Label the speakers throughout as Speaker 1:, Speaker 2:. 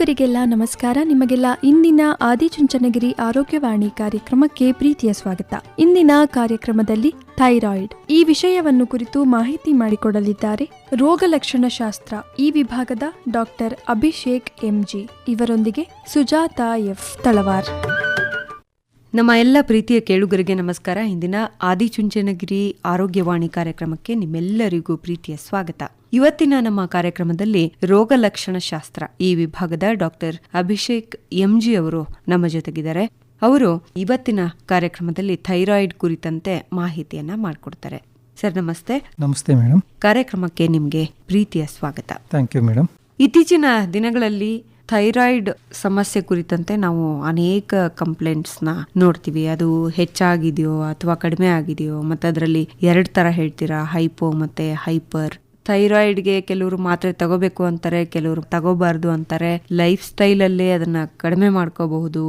Speaker 1: ಕೇಳುಗರಿಗೆಲ್ಲ ನಮಸ್ಕಾರ. ನಿಮಗೆಲ್ಲ ಇಂದಿನ ಆದಿಚುಂಚನಗಿರಿ ಆರೋಗ್ಯವಾಣಿ ಕಾರ್ಯಕ್ರಮಕ್ಕೆ ಪ್ರೀತಿಯ ಸ್ವಾಗತ. ಇಂದಿನ ಕಾರ್ಯಕ್ರಮದಲ್ಲಿ ಥೈರಾಯ್ಡ್. ಈ ವಿಷಯವನ್ನು ಕುರಿತು ಮಾಹಿತಿ ಮಾಡಿಕೊಡಲಿದ್ದಾರೆ ರೋಗ ಲಕ್ಷಣ ಶಾಸ್ತ್ರ ಈ ವಿಭಾಗದ ಡಾಕ್ಟರ್ ಅಭಿಷೇಕ್ ಎಂಜಿ. ಇವರೊಂದಿಗೆ ಸುಜಾತಾ ಎಫ್ ತಳವಾರ್.
Speaker 2: ನಮ್ಮ ಎಲ್ಲ ಪ್ರೀತಿಯ ಕೇಳುಗರಿಗೆ ನಮಸ್ಕಾರ. ಇಂದಿನ ಆದಿಚುಂಚನಗಿರಿ ಆರೋಗ್ಯವಾಣಿ ಕಾರ್ಯಕ್ರಮಕ್ಕೆ ನಿಮ್ಮೆಲ್ಲರಿಗೂ ಪ್ರೀತಿಯ ಸ್ವಾಗತ. ಇವತ್ತಿನ ನಮ್ಮ ಕಾರ್ಯಕ್ರಮದಲ್ಲಿ ರೋಗ ಲಕ್ಷಣ ಶಾಸ್ತ್ರ ಈ ವಿಭಾಗದ ಡಾಕ್ಟರ್ ಅಭಿಷೇಕ್ ಎಂಜಿ ಅವರು ನಮ್ಮ ಜೊತೆಗಿದ್ದಾರೆ. ಅವರು ಇವತ್ತಿನ ಕಾರ್ಯಕ್ರಮದಲ್ಲಿ ಥೈರಾಯ್ಡ್ ಕುರಿತಂತೆ ಮಾಹಿತಿಯನ್ನ ಮಾಡಿಕೊಡ್ತಾರೆ. ಸರ್ ನಮಸ್ತೆ.
Speaker 3: ನಮಸ್ತೆ ಮೇಡಮ್
Speaker 2: ಕಾರ್ಯಕ್ರಮಕ್ಕೆ ನಿಮಗೆ ಪ್ರೀತಿಯ ಸ್ವಾಗತ.
Speaker 3: ಥ್ಯಾಂಕ್ ಯು ಮೇಡಮ್
Speaker 2: ಇತ್ತೀಚಿನ ದಿನಗಳಲ್ಲಿ ಥೈರಾಯ್ಡ್ ಸಮಸ್ಯೆ ಕುರಿತಂತೆ ನಾವು ಅನೇಕ ಕಂಪ್ಲೇಂಟ್ಸ್ನ ನೋಡ್ತೀವಿ. ಅದು ಹೆಚ್ಚಾಗಿದೆಯೋ ಅಥವಾ ಕಡಿಮೆ ಆಗಿದೆಯೋ ಮತ್ತು ಅದರಲ್ಲಿ ಎರಡು ಥರ ಹೇಳ್ತೀರಾ? ಹೈಪೋ ಮತ್ತು ಹೈಪರ್. ಥೈರಾಯ್ಡ್ಗೆ ಕೆಲವರು ಮಾತ್ರೆ ತಗೋಬೇಕು ಅಂತಾರೆ, ಕೆಲವರು ತಗೋಬಾರ್ದು ಅಂತಾರೆ. ಲೈಫ್ ಸ್ಟೈಲಲ್ಲೇ ಅದನ್ನ ಕಡಿಮೆ ಮಾಡ್ಕೋಬಹುದು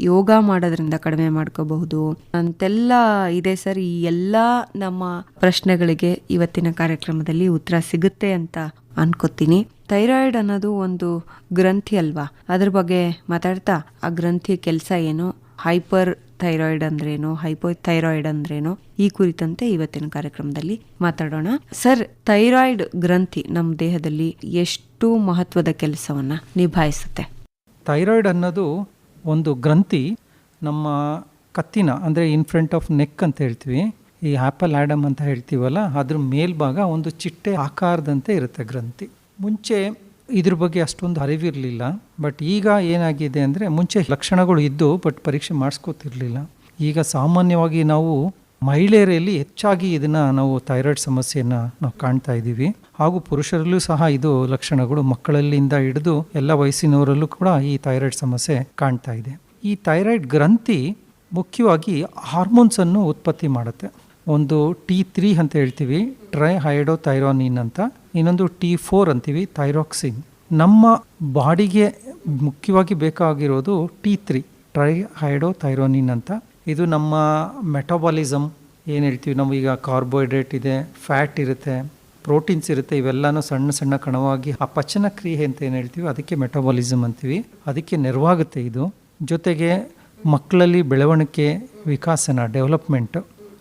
Speaker 2: ಯೋಗ ಮಾಡೋದ್ರಿಂದ ಕಡಿಮೆ ಮಾಡ್ಕೋಬಹುದು. ಅಂತೆಲ್ಲ ಇದೆ ಸರ್. ಈ ಎಲ್ಲ ನಮ್ಮ ಪ್ರಶ್ನೆಗಳಿಗೆ ಇವತ್ತಿನ ಕಾರ್ಯಕ್ರಮದಲ್ಲಿ ಉತ್ತರ ಸಿಗುತ್ತೆ ಅಂತ ಅನ್ಕೋತೀನಿ. ಥೈರಾಯ್ಡ್ ಅನ್ನೋದು ಒಂದು ಗ್ರಂಥಿ ಅಲ್ವಾ? ಅದ್ರ ಬಗ್ಗೆ ಮಾತಾಡ್ತಾ ಆ ಗ್ರಂಥಿ ಕೆಲಸ ಏನು? ಹೈಪರ್ ಥೈರಾಯ್ಡ್ ಅಂದ್ರೇನು ಹೈಪೋ ಥೈರಾಯ್ಡ್ ಅಂದ್ರೇನು, ಈ ಕುರಿತಂತೆ ಇವತ್ತಿನ ಕಾರ್ಯಕ್ರಮದಲ್ಲಿ ಮಾತಾಡೋಣ. ಸರ್, ಥೈರಾಯ್ಡ್ ಗ್ರಂಥಿ ನಮ್ಮ ದೇಹದಲ್ಲಿ ಎಷ್ಟು ಮಹತ್ವದ ಕೆಲಸವನ್ನ ನಿಭಾಯಿಸುತ್ತೆ?
Speaker 3: ಥೈರಾಯ್ಡ್ ಅನ್ನೋದು ಒಂದು ಗ್ರಂಥಿ ನಮ್ಮ ಕತ್ತಿನ, ಅಂದರೆ ಇನ್ ಫ್ರಂಟ್ ಆಫ್ ನೆಕ್ ಅಂತ ಹೇಳ್ತೀವಿ, ಈ ಆ್ಯಪಲ್ ಆ್ಯಡಮ್ ಅಂತ ಹೇಳ್ತೀವಲ್ಲ, ಅದ್ರ ಮೇಲ್ಭಾಗ ಒಂದು ಚಿಟ್ಟೆ ಆಕಾರದಂತೆ ಇರುತ್ತೆ ಗ್ರಂಥಿ. ಮುಂಚೆ ಇದ್ರ ಬಗ್ಗೆ ಅಷ್ಟೊಂದು ಅರಿವಿರಲಿಲ್ಲ. ಬಟ್ ಈಗ ಏನಾಗಿದೆ ಅಂದರೆ ಮುಂಚೆ ಲಕ್ಷಣಗಳು ಇದ್ದು ಬಟ್ ಪರೀಕ್ಷೆ ಮಾಡಿಸ್ಕೋತಿರ್ಲಿಲ್ಲ. ಈಗ ಸಾಮಾನ್ಯವಾಗಿ ನಾವು ಮಹಿಳೆಯರಲ್ಲಿ ಹೆಚ್ಚಾಗಿ ಇದನ್ನು ನಾವು ಥೈರಾಯ್ಡ್ ಸಮಸ್ಯೆಯನ್ನು ನಾವು ಕಾಣ್ತಾ ಇದ್ದೀವಿ. ಹಾಗೂ ಪುರುಷರಲ್ಲೂ ಸಹ ಇದು ಲಕ್ಷಣಗಳು ಮಕ್ಕಳಲ್ಲಿಂದ ಹಿಡಿದು ಎಲ್ಲ ವಯಸ್ಸಿನವರಲ್ಲೂ ಕೂಡ ಈ ಥೈರಾಯ್ಡ್ ಸಮಸ್ಯೆ ಕಾಣ್ತಾ ಇದೆ. ಈ ಥೈರಾಯ್ಡ್ ಗ್ರಂಥಿ ಮುಖ್ಯವಾಗಿ ಹಾರ್ಮೋನ್ಸನ್ನು ಉತ್ಪತ್ತಿ ಮಾಡುತ್ತೆ. ಒಂದು ಟಿ ತ್ರೀ ಅಂತ ಹೇಳ್ತೀವಿ ಟ್ರೈ ಹೈಡೋ ಥೈರೋನಿನ್ ಅಂತ. ಇನ್ನೊಂದು ಟಿ ಫೋರ್ ಅಂತೀವಿ, ಥೈರಾಕ್ಸಿನ್. ನಮ್ಮ ಬಾಡಿಗೆ ಮುಖ್ಯವಾಗಿ ಬೇಕಾಗಿರೋದು T three triiodothyronine ಅಂತ. ಇದು ನಮ್ಮ ಮೆಟಬಾಲಿಸಮ್ ಏನು ಹೇಳ್ತೀವಿ ನಾವು ಈಗ, ಕಾರ್ಬೋಹೈಡ್ರೇಟ್ ಇದೆ, ಫ್ಯಾಟ್ ಇರುತ್ತೆ, ಪ್ರೋಟೀನ್ಸ್ ಇರುತ್ತೆ, ಇವೆಲ್ಲನೂ ಸಣ್ಣ ಸಣ್ಣ ಕಣವಾಗಿ. ಆ ಪಚನ ಕ್ರಿಯೆ ಅಂತ ಏನು ಹೇಳ್ತೀವಿ, ಅದಕ್ಕೆ ಮೆಟಬಾಲಿಸಮ್ ಅಂತೀವಿ. ಅದಕ್ಕೆ ನೆರವಾಗುತ್ತೆ ಇದು. ಜೊತೆಗೆ ಮಕ್ಕಳಲ್ಲಿ ಬೆಳವಣಿಗೆ, ವಿಕಾಸನ, ಡೆವಲಪ್ಮೆಂಟ್.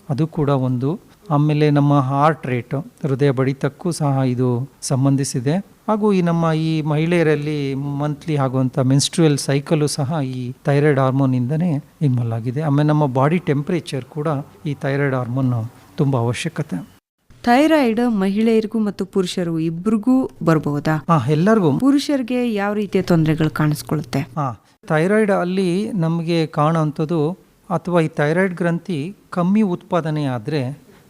Speaker 3: ಅದು ಕೂಡ ಒಂದು. ಆಮೇಲೆ ನಮ್ಮ ಹಾರ್ಟ್ ರೇಟ್ ಹೃದಯ ಬಡಿತಕ್ಕೂ ಸಹ ಇದು ಸಂಬಂಧಿಸಿದೆ. ಹಾಗೂ ಈ ನಮ್ಮ ಈ ಮಹಿಳೆಯರಲ್ಲಿ ಮಂತ್ಲಿ ಆಗುವಂಥ ಮೆನ್ಸ್ಟ್ರುಯಲ್ ಸೈಕಲು ಸಹ ಈ ಥೈರಾಯ್ಡ್ ಹಾರ್ಮೋನಿಂದನೇ ಇನ್ವಾಲ್ವ್ ಆಗಿದೆ. ಆಮೇಲೆ ನಮ್ಮ ಬಾಡಿ ಟೆಂಪ್ರೇಚರ್ ಕೂಡ ಈ ಥೈರಾಯ್ಡ್ ಹಾರ್ಮೋನ್ ತುಂಬ ಅವಶ್ಯಕತೆ.
Speaker 2: ಥೈರಾಯ್ಡ್ ಮಹಿಳೆಯರಿಗೂ ಮತ್ತು ಪುರುಷರು ಇಬ್ಬರಿಗೂ ಬರಬಹುದಾ
Speaker 3: ಹಾಂ ಎಲ್ಲರಿಗೂ.
Speaker 2: ಪುರುಷರಿಗೆ ಯಾವ ರೀತಿಯ ತೊಂದರೆಗಳು ಕಾಣಿಸ್ಕೊಳ್ಳುತ್ತೆ?
Speaker 3: ಹಾಂ ಥೈರಾಯ್ಡ್ ಅಲ್ಲಿ ನಮಗೆ ಕಾಣೋವಂಥದ್ದು ಅಥವಾ ಈ ಥೈರಾಯ್ಡ್ ಗ್ರಂಥಿ ಕಮ್ಮಿ ಉತ್ಪಾದನೆ ಆದರೆ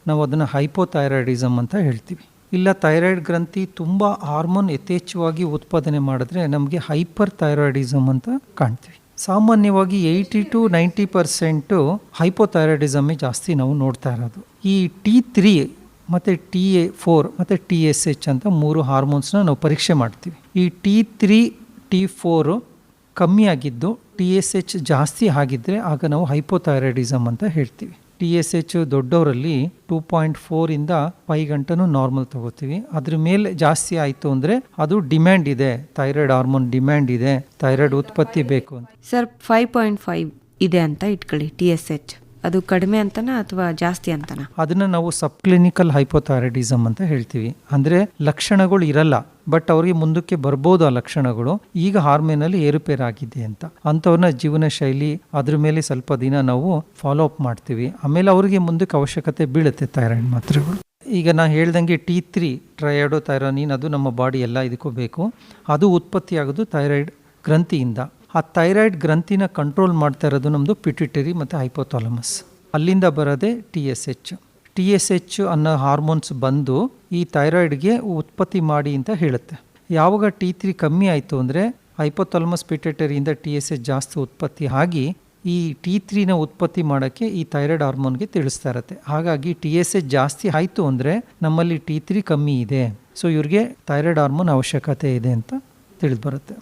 Speaker 3: ನಾವು ಅದನ್ನು ಹೈಪೋಥೈರಾಯ್ಡಿಸಮ್ ಅಂತ ಹೇಳ್ತೀವಿ. ಇಲ್ಲ ಥೈರಾಯ್ಡ್ ಗ್ರಂಥಿ ತುಂಬ ಹಾರ್ಮೋನ್ ಯಥೇಚ್ಛವಾಗಿ ಉತ್ಪಾದನೆ ಮಾಡಿದ್ರೆ ನಮಗೆ ಹೈಪರ್ ಥೈರಾಯ್ಡಿಸಮ್ ಅಂತ ಕಾಣ್ತೀವಿ. ಸಾಮಾನ್ಯವಾಗಿ ಏಯ್ಟಿ ಟು ನೈಂಟಿ ಪರ್ಸೆಂಟು ಹೈಪೋಥೈರಾಯ್ಡಿಸಮ್ಮೇ ಜಾಸ್ತಿ ನಾವು ನೋಡ್ತಾ ಇರೋದು. ಈ ಟಿ ತ್ರೀ ಮತ್ತು ಟಿ ಎ ಫೋರ್ ಮತ್ತು ಟಿ ಎಸ್ ಎಚ್ ಅಂತ ಮೂರು ಹಾರ್ಮೋನ್ಸ್ನ ನಾವು ಪರೀಕ್ಷೆ ಮಾಡ್ತೀವಿ. ಈ ಟಿ ತ್ರೀ ಟಿ ಫೋರು ಕಮ್ಮಿ ಆಗಿದ್ದು ಟಿ ಎಸ್ ಎಚ್ ಜಾಸ್ತಿ ಆಗಿದ್ದರೆ ಆಗ ನಾವು ಹೈಪೋಥೈರಾಯ್ಡಿಸಮ್ ಅಂತ ಹೇಳ್ತೀವಿ. ಟಿ ಎಸ್ ಎಚ್ ದೊಡ್ಡವರಲ್ಲಿ ಟೂ ಪಾಯಿಂಟ್ ಫೋರಿಂದ ಫೈವ್ ಗಂಟನೂ ನಾರ್ಮಲ್ ತಗೋತೀವಿ. ಅದ್ರ ಮೇಲೆ ಜಾಸ್ತಿ ಆಯಿತು ಅಂದರೆ ಅದು ಡಿಮ್ಯಾಂಡ್ ಇದೆ. ಥೈರಾಯ್ಡ್ ಹಾರ್ಮೋನ್ ಡಿಮ್ಯಾಂಡ್ ಇದೆ. ಥೈರಾಯ್ಡ್ ಉತ್ಪತ್ತಿ ಬೇಕು ಅಂತ.
Speaker 2: ಸರ್ ಫೈವ್ ಪಾಯಿಂಟ್ ಫೈವ್ ಇದೆ ಅಂತ ಇಟ್ಕೊಳ್ಳಿ ಟಿ ಎಸ್ ಎಚ್ ಅದು ಕಡಿಮೆ ಅಂತನಾ ಅಥವಾ ಜಾಸ್ತಿ ಅಂತನಾ?
Speaker 3: ಅದನ್ನ ನಾವು ಸಬ್ ಕ್ಲಿನಿಕಲ್ ಹೈಪೋಥೈರಾಯ್ಡಿಸಮ್ ಅಂತ ಹೇಳ್ತೀವಿ. ಅಂದ್ರೆ ಲಕ್ಷಣಗಳು ಇರಲ್ಲ, ಬಟ್ ಅವ್ರಿಗೆ ಮುಂದಕ್ಕೆ ಬರ್ಬೋದು ಆ ಲಕ್ಷಣಗಳು. ಈಗ ಹಾರ್ಮೋನಲ್ಲಿ ಏರುಪೇರಾಗಿದೆ ಅಂತ. ಅಂಥವ್ರನ್ನ ಜೀವನ ಶೈಲಿ ಅದ್ರ ಮೇಲೆ ಸ್ವಲ್ಪ ದಿನ ನಾವು ಫಾಲೋ ಅಪ್ ಮಾಡ್ತೀವಿ. ಆಮೇಲೆ ಅವರಿಗೆ ಮುಂದಕ್ಕೆ ಅವಶ್ಯಕತೆ ಬೀಳುತ್ತೆ ಥೈರಾಯ್ಡ್ ಮಾತ್ರೆಗಳು. ಈಗ ನಾ ಹೇಳ್ದಂಗೆ ಟಿ ತ್ರೀ ಟ್ರಯಾಡೋ ಥೈರಾನಿನ್ ಅದು ನಮ್ಮ ಬಾಡಿ ಎಲ್ಲ ಇದಕ್ಕೂ ಬೇಕು ಅದು ಉತ್ಪತ್ತಿ ಆಗೋದು ಥೈರಾಯ್ಡ್ ಗ್ರಂಥಿಯಿಂದ. ಆ ಥೈರಾಯ್ಡ್ ಗ್ರಂಥಿನ ಕಂಟ್ರೋಲ್ ಮಾಡ್ತಾ ಇರೋದು ನಮ್ಮದು ಪಿಟಿಟರಿ ಮತ್ತು ಹೈಪೋಥಾಲಮಸ್. ಅಲ್ಲಿಂದ ಬರೋದೇ T S H. T S H ಅನ್ನೋ ಹಾರ್ಮೋನ್ಸ್ ಬಂದು ಈ ಥೈರಾಯ್ಡ್ಗೆ ಉತ್ಪತ್ತಿ ಮಾಡಿ ಅಂತ ಹೇಳುತ್ತೆ. ಯಾವಾಗ ಟಿ ತ್ರೀ ಕಮ್ಮಿ ಆಯಿತು ಅಂದರೆ ಹೈಪೋಥಾಲಮಸ್ ಪಿಟೆಟರಿಯಿಂದ ಟಿ ಎಸ್ ಎಚ್ ಜಾಸ್ತಿ ಉತ್ಪತ್ತಿ ಆಗಿ ಈ ಟಿ ತ್ರೀನ ಉತ್ಪತ್ತಿ ಮಾಡೋಕ್ಕೆ ಈ ಥೈರಾಯ್ಡ್ ಹಾರ್ಮೋನ್ಗೆ ತಿಳಿಸ್ತಾ ಇರುತ್ತೆ. ಹಾಗಾಗಿ ಟಿ ಎಸ್ ಎಚ್ ಜಾಸ್ತಿ ಆಯಿತು ಅಂದರೆ ನಮ್ಮಲ್ಲಿ ಟಿ ತ್ರೀ ಕಮ್ಮಿ ಇದೆ. ಸೊ ಇವ್ರಿಗೆ ಥೈರಾಯ್ಡ್ ಹಾರ್ಮೋನ್ ಅವಶ್ಯಕತೆ ಇದೆ ಅಂತ ತಿಳಿದು ಬರುತ್ತೆ.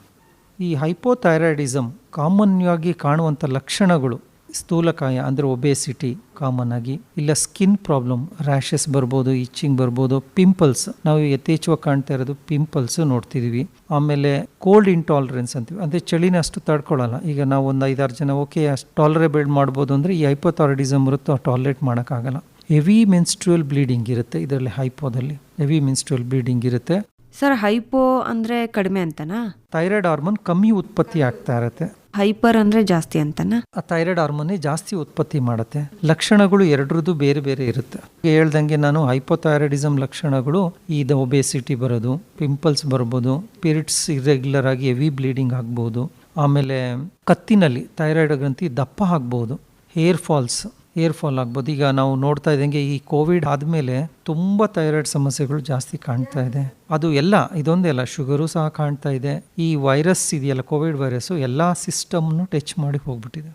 Speaker 3: ಈ ಹೈಪೋಥೈರಾಯ್ಡಿಸಮ್ ಕಾಮನ್ಯಾಗಿ ಕಾಣುವಂಥ ಲಕ್ಷಣಗಳು, ಸ್ಥೂಲಕಾಯ ಅಂದರೆ ಒಬೇಸಿಟಿ ಕಾಮನ್ ಆಗಿ, ಇಲ್ಲ ಸ್ಕಿನ್ ಪ್ರಾಬ್ಲಮ್, ರ್ಯಾಷಸ್ ಬರ್ಬೋದು ಇಚ್ಚಿಂಗ್ ಬರ್ಬೋದು, ಪಿಂಪಲ್ಸ್. ನಾವು ಯಥೇಚ್ಛವಾಗಿ ಕಾಣ್ತಾ ಇರೋದು ಪಿಂಪಲ್ಸ್ ನೋಡ್ತಿದೀವಿ. ಆಮೇಲೆ ಕೋಲ್ಡ್ ಇಂಟಾಲರೆನ್ಸ್ ಅಂತೀವಿ. ಅಂದರೆ ಚಳಿನ ಅಷ್ಟು ತಡ್ಕೊಳ್ಳಲ್ಲ ಈಗ ನಾವು ಒಂದು ಐದಾರು ಜನ, ಓಕೆ, ಅಷ್ಟು ಟಾಲರೇಬಲ್ ಮಾಡ್ಬೋದು ಅಂದರೆ ಈ ಹೈಪೋಥಾರಡಿಸಮ್ ಇರುತ್ತೋ ಟಾಲರೇಟ್ ಮಾಡೋಕ್ಕಾಗಲ್ಲ. ಹೆವಿ ಮೆನ್ಸ್ಟ್ರುಯಲ್ ಬ್ಲೀಡಿಂಗ್ ಇರುತ್ತೆ ಇದರಲ್ಲಿ ಹೈಪೋದಲ್ಲಿ. ಹೆವಿ ಮೆನ್ಸ್ಟ್ರುಯಲ್ ಬ್ಲೀಡಿಂಗ್ ಇರುತ್ತೆ.
Speaker 2: ಸರ್ ಹೈಪೋ ಅಂದ್ರೆ ಕಡಿಮೆ ಅಂತನಾ?
Speaker 3: ಥೈರಾಯ್ಡ್ ಹಾರ್ಮೋನ್ ಕಮ್ಮಿ ಉತ್ಪತ್ತಿ ಆಗ್ತಾ ಇರುತ್ತೆ.
Speaker 2: ಹೈಪರ್ ಅಂದ್ರೆ ಜಾಸ್ತಿ ಅಂತನಾ?
Speaker 3: ಆ ಥೈರಾಯ್ಡ್ ಹಾರ್ಮೋನ್ ಜಾಸ್ತಿ ಉತ್ಪತ್ತಿ ಮಾಡುತ್ತೆ. ಲಕ್ಷಣಗಳು ಎರಡರದ್ದು ಬೇರೆ ಬೇರೆ ಇರುತ್ತೆ. ಹೇಳ್ದಂಗೆ ನಾನು ಹೈಪೋಥೈರಾಯ್ಡಿಸಮ್ ಲಕ್ಷಣಗಳು ಇದು ಒಬೇಸಿಟಿ ಬರೋದು ಪಿಂಪಲ್ಸ್ ಬರ್ಬೋದು ಪಿರಿಟ್ಸ್ ಇರೆಗ್ಯುಲರ್ ಆಗಿ ಹೆವಿ ಬ್ಲೀಡಿಂಗ್ ಆಗ್ಬೋದು ಆಮೇಲೆ ಕತ್ತಿನಲ್ಲಿ ಥೈರಾಯ್ಡ್ ಗ್ರಂಥಿ ದಪ್ಪ ಆಗ್ಬೋದು ಹೇರ್ ಫಾಲ್ಸ್ ಹೇರ್ ಫಾಲ್ ಆಗ್ಬೋದು. ಈಗ ನಾವು ನೋಡ್ತಾ ಇದ್ದಂಗೆ ಈ ಕೋವಿಡ್ ಆದಮೇಲೆ ತುಂಬ ಥೈರಾಯ್ಡ್ ಸಮಸ್ಯೆಗಳು ಜಾಸ್ತಿ ಕಾಣ್ತಾ ಇದೆ. ಅದು ಎಲ್ಲ ಇದೊಂದೇ ಅಲ್ಲ ಶುಗರು ಸಹ ಕಾಣ್ತಾ ಇದೆ. ಈ ವೈರಸ್ ಇದೆಯಲ್ಲ ಕೋವಿಡ್ ವೈರಸ್ಸು ಎಲ್ಲ ಸಿಸ್ಟಮ್ನು ಟಚ್ ಮಾಡಿ ಹೋಗ್ಬಿಟ್ಟಿದೆ.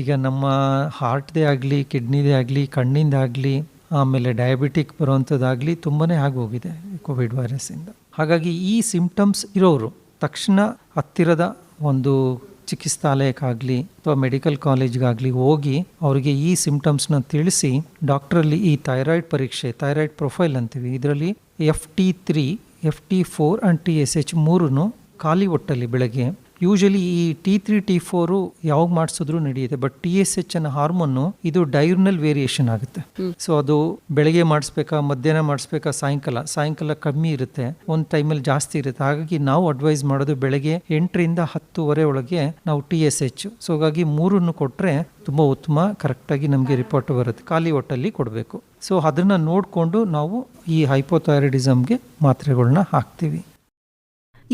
Speaker 3: ಈಗ ನಮ್ಮ ಹಾರ್ಟ್ದೇ ಆಗಲಿ ಕಿಡ್ನಿದೇ ಆಗಲಿ ಕಣ್ಣಿಂದ ಆಗಲಿ ಆಮೇಲೆ ಡಯಾಬಿಟಿಕ್ ಬರುವಂಥದ್ದಾಗಲಿ ತುಂಬಾ ಆಗೋಗಿದೆ ಕೋವಿಡ್ ವೈರಸ್ಸಿಂದ ಹಾಗಾಗಿ ಈ ಸಿಂಪ್ಟಮ್ಸ್ ಇರೋರು ತಕ್ಷಣ ಹತ್ತಿರದ ಒಂದು ಚಿಕಿತ್ಸಾಲಯಕ್ಕಾಗಲಿ ಅಥವಾ ಮೆಡಿಕಲ್ ಕಾಲೇಜ್ಗಾಗಲಿ ಹೋಗಿ ಅವರಿಗೆ ಈ ಸಿಂಪ್ಟಮ್ಸ್ನ ತಿಳಿಸಿ ಡಾಕ್ಟ್ರಲ್ಲಿ ಈ ಥೈರಾಯ್ಡ್ ಪರೀಕ್ಷೆ, ಥೈರಾಯ್ಡ್ ಪ್ರೊಫೈಲ್ ಅಂತೀವಿ. ಇದರಲ್ಲಿ F T three, F T four and T S H ಮೂರೂ ಖಾಲಿ ಒಟ್ಟಲ್ಲಿ ಬೆಳಗ್ಗೆ ಯೂಶಲಿ ಈ ಟಿ ತ್ರೀ ಟಿ ಫೋರು ಯಾವಾಗ ಮಾಡಿಸಿದ್ರು ನಡೆಯುತ್ತೆ. ಬಟ್ ಟಿ ಎಸ್ ಎಚ್ ಅನ್ನ ಹಾರ್ಮೋನು ಇದು ಡೈರ್ನಲ್ ವೇರಿಯೇಷನ್ ಆಗುತ್ತೆ. ಸೊ ಅದು ಬೆಳಗ್ಗೆ ಮಾಡಿಸ್ಬೇಕಾ ಮಧ್ಯಾಹ್ನ ಮಾಡಿಸ್ಬೇಕಾ ಸಾಯಂಕಾಲ. ಸಾಯಂಕಾಲ ಕಮ್ಮಿ ಇರುತ್ತೆ. ಒಂದು ಟೈಮಲ್ಲಿ ಜಾಸ್ತಿ ಇರುತ್ತೆ. ಹಾಗಾಗಿ ನಾವು ಅಡ್ವೈಸ್ ಮಾಡೋದು ಬೆಳಗ್ಗೆ ಎಂಟರಿಂದ ಹತ್ತುವರೆ ಒಳಗೆ ನಾವು ಟಿ ಎಸ್ ಎಚ್ ಸೊ ಹಾಗಾಗಿ ಮೂರನ್ನು ಕೊಟ್ಟರೆ ತುಂಬ ಉತ್ತಮ ಕರೆಕ್ಟಾಗಿ ನಮಗೆ ರಿಪೋರ್ಟ್ ಬರುತ್ತೆ. ಖಾಲಿ ಹೊಟ್ಟಲ್ಲಿ ಕೊಡಬೇಕು. ಸೊ ಅದನ್ನು ನೋಡಿಕೊಂಡು ನಾವು ಈ ಹೈಪೋಥೈರಾಯ್ಡಿಸಮ್ಗೆ ಮಾತ್ರೆಗಳನ್ನ ಹಾಕ್ತೀವಿ.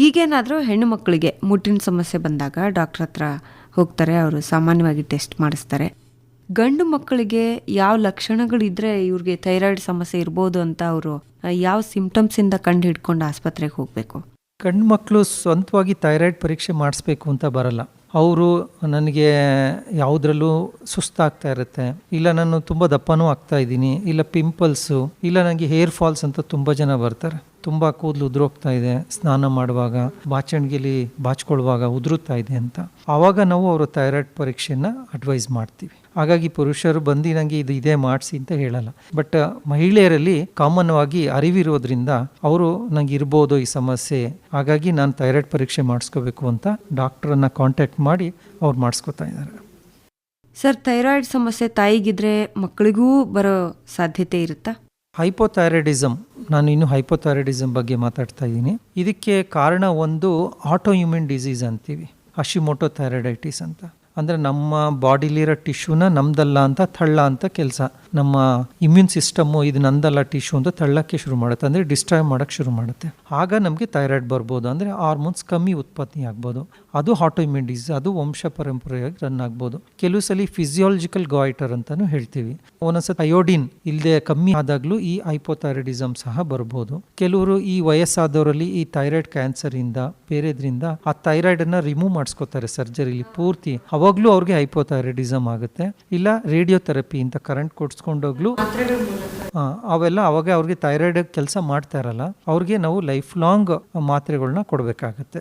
Speaker 2: ಈಗೇನಾದರೂ ಹೆಣ್ಣು ಮಕ್ಕಳಿಗೆ ಮುಟ್ಟಿನ ಸಮಸ್ಯೆ ಬಂದಾಗ ಡಾಕ್ಟರ್ ಹತ್ರ ಹೋಗ್ತಾರೆ, ಅವರು ಸಾಮಾನ್ಯವಾಗಿ ಟೆಸ್ಟ್ ಮಾಡಿಸ್ತಾರೆ. ಗಂಡು ಮಕ್ಕಳಿಗೆ ಯಾವ ಲಕ್ಷಣಗಳಿದ್ರೆ ಇವ್ರಿಗೆ ಥೈರಾಯ್ಡ್ ಸಮಸ್ಯೆ ಇರ್ಬೋದು ಅಂತ ಅವರು ಯಾವ ಸಿಂಪ್ಟಮ್ಸಿಂದ ಕಂಡು ಹಿಡ್ಕೊಂಡು ಆಸ್ಪತ್ರೆಗೆ ಹೋಗಬೇಕು?
Speaker 3: ಗಂಡು ಮಕ್ಕಳು ಸ್ವಂತವಾಗಿ ಥೈರಾಯ್ಡ್ ಪರೀಕ್ಷೆ ಮಾಡಿಸ್ಬೇಕು ಅಂತ ಬರಲ್ಲ. ಅವರು ನನಗೆ ಯಾವುದ್ರಲ್ಲೂ ಸುಸ್ತಾಗ್ತಾ ಇರುತ್ತೆ, ಇಲ್ಲ ನಾನು ತುಂಬ ದಪ್ಪನೂ ಆಗ್ತಾ ಇದ್ದೀನಿ, ಇಲ್ಲ ಪಿಂಪಲ್ಸು ಇಲ್ಲ ನನಗೆ ಹೇರ್ ಫಾಲ್ಸ್ ಅಂತ ತುಂಬ ಜನ ಬರ್ತಾರೆ. ತುಂಬ ಕೂದಲು ಉದುರೋಗ್ತಾ ಇದೆ. ಸ್ನಾನ ಮಾಡುವಾಗ, ಬಾಚಣಿಗೆಲಿ ಬಾಚ್ಕೊಳ್ಳುವಾಗ ಉದುರುತ್ತಾ ಇದೆ ಅಂತ. ಆವಾಗ ನಾವು ಅವರು ಥೈರಾಯ್ಡ್ ಪರೀಕ್ಷೆನ ಅಡ್ವೈಸ್ ಮಾಡ್ತೀವಿ. ಹಾಗಾಗಿ ಪುರುಷರು ಬಂದು ನನಗೆ ಇದು ಇದೇ ಮಾಡಿಸಿ ಅಂತ ಹೇಳಲ್ಲ. ಬಟ್ ಮಹಿಳೆಯರಲ್ಲಿ ಕಾಮನ್ ಆಗಿ ಅರಿವಿರೋದ್ರಿಂದ ಅವರು ನಂಗೆ ಇರ್ಬೋದು ಈ ಸಮಸ್ಯೆ, ಹಾಗಾಗಿ ನಾನು ಥೈರಾಯ್ಡ್ ಪರೀಕ್ಷೆ ಮಾಡಿಸ್ಕೋಬೇಕು ಅಂತ ಡಾಕ್ಟ್ರನ್ನ ಕಾಂಟ್ಯಾಕ್ಟ್ ಮಾಡಿ ಅವ್ರು ಮಾಡಿಸ್ಕೊತಾ ಇದ್ದಾರೆ.
Speaker 2: ಸರ್, ಥೈರಾಯ್ಡ್ ಸಮಸ್ಯೆ ತಾಯಿಗಿದ್ರೆ ಮಕ್ಕಳಿಗೂ ಬರೋ ಸಾಧ್ಯತೆ ಇರುತ್ತಾ?
Speaker 3: ಹೈಪೋಥೈರಾಯ್ಡಿಸಮ್ ನಾನು ಇನ್ನು ಹೈಪೋಥೈರಾಯ್ಡಿಸಮ್ ಬಗ್ಗೆ ಮಾತಾಡ್ತಾ ಇದ್ದೀನಿ. ಇದಕ್ಕೆ ಕಾರಣ ಒಂದು ಆಟೋ ಇಮ್ಯೂನ್ ಡಿಸೀಸ್ ಅಂತೀವಿ ಹಶಿಮೋಟೋ ಥೈರಾಯ್ಡೈಟಿಸ್ ಅಂತ. ಅಂದರೆ ನಮ್ಮ ಬಾಡಿಲಿರೋ ಟಿಶ್ಯೂನ ನಮ್ದಲ್ಲ ಅಂತ ತಳ್ಳ ಅಂತ ಕೆಲಸ. ನಮ್ಮ ಇಮ್ಯೂನ್ ಸಿಸ್ಟಮ್ಮು ಇದು ನಂದಲ್ಲ ಟಿಶ್ಯೂ ಅಂತ ತಳ್ಳಕ್ಕೆ ಶುರು ಮಾಡುತ್ತೆ, ಅಂದರೆ ಡಿಸ್ಟ್ರಾಯ್ ಮಾಡೋಕ್ಕೆ ಶುರು ಮಾಡುತ್ತೆ. ಆಗ ನಮಗೆ ಥೈರಾಯ್ಡ್ ಬರ್ಬೋದು, ಅಂದರೆ ಹಾರ್ಮೋನ್ಸ್ ಕಮ್ಮಿ ಉತ್ಪತ್ತಿ ಆಗ್ಬೋದು. ಅದು ಆಟೋ ಇಮ್ಯೂನ್ ಡಿಸೀಸ್ ಅದು ವಂಶ ಪರಂಪರೆಯಾಗಿ ರನ್ ಆಗ್ಬೋದು. ಕೆಲವು ಸಲ ಫಿಸಿಯಾಲಜಿಕಲ್ ಗಾಯ್ಟರ್ ಅಂತಲೂ ಹೇಳ್ತೀವಿ. ಒಂದೊಂದ್ಸತಿ ಅಯೋಡಿನ್ ಇಲ್ಲದೆ ಕಮ್ಮಿ ಆದಾಗಲೂ ಈ ಹೈಪೋಥೈರಾಯ್ಡಿಸಮ್ ಸಹ ಬರ್ಬೋದು. ಕೆಲವರು ಈ ವಯಸ್ಸಾದವರಲ್ಲಿ ಈ ಥೈರಾಯ್ಡ್ ಕ್ಯಾನ್ಸರ್ ಇಂದ ಬೇರೆದ್ರಿಂದ ಆ ಥೈರಾಯ್ಡ್ ಅನ್ನ ರಿಮೂವ್ ಮಾಡಿಸ್ಕೋತಾರೆ ಸರ್ಜರಿಲಿ ಪೂರ್ತಿ. ಅವಾಗ್ಲೂ ಅವ್ರಿಗೆ ಹೈಪೋಥೈರಾಯ್ಡಿಸಮ್ ಆಗುತ್ತೆ. ಇಲ್ಲ ರೇಡಿಯೋ ಥೆರಪಿ ಅಂತ ಕರೆಂಟ್ ಕೊಡ್ಸ್ಕೊಂಡೋಗ್ಲೂ ಅವೆಲ್ಲ ಅವಾಗ ಅವ್ರಿಗೆ ಥೈರಾಯ್ಡ್ ಕೆಲಸ ಮಾಡ್ತಾ ಇರಲ್ಲ. ಅವ್ರಿಗೆ ನಾವು ಲೈಫ್ ಲಾಂಗ್ ಮಾತ್ರೆಗಳನ್ನ ಕೊಡಬೇಕಾಗತ್ತೆ.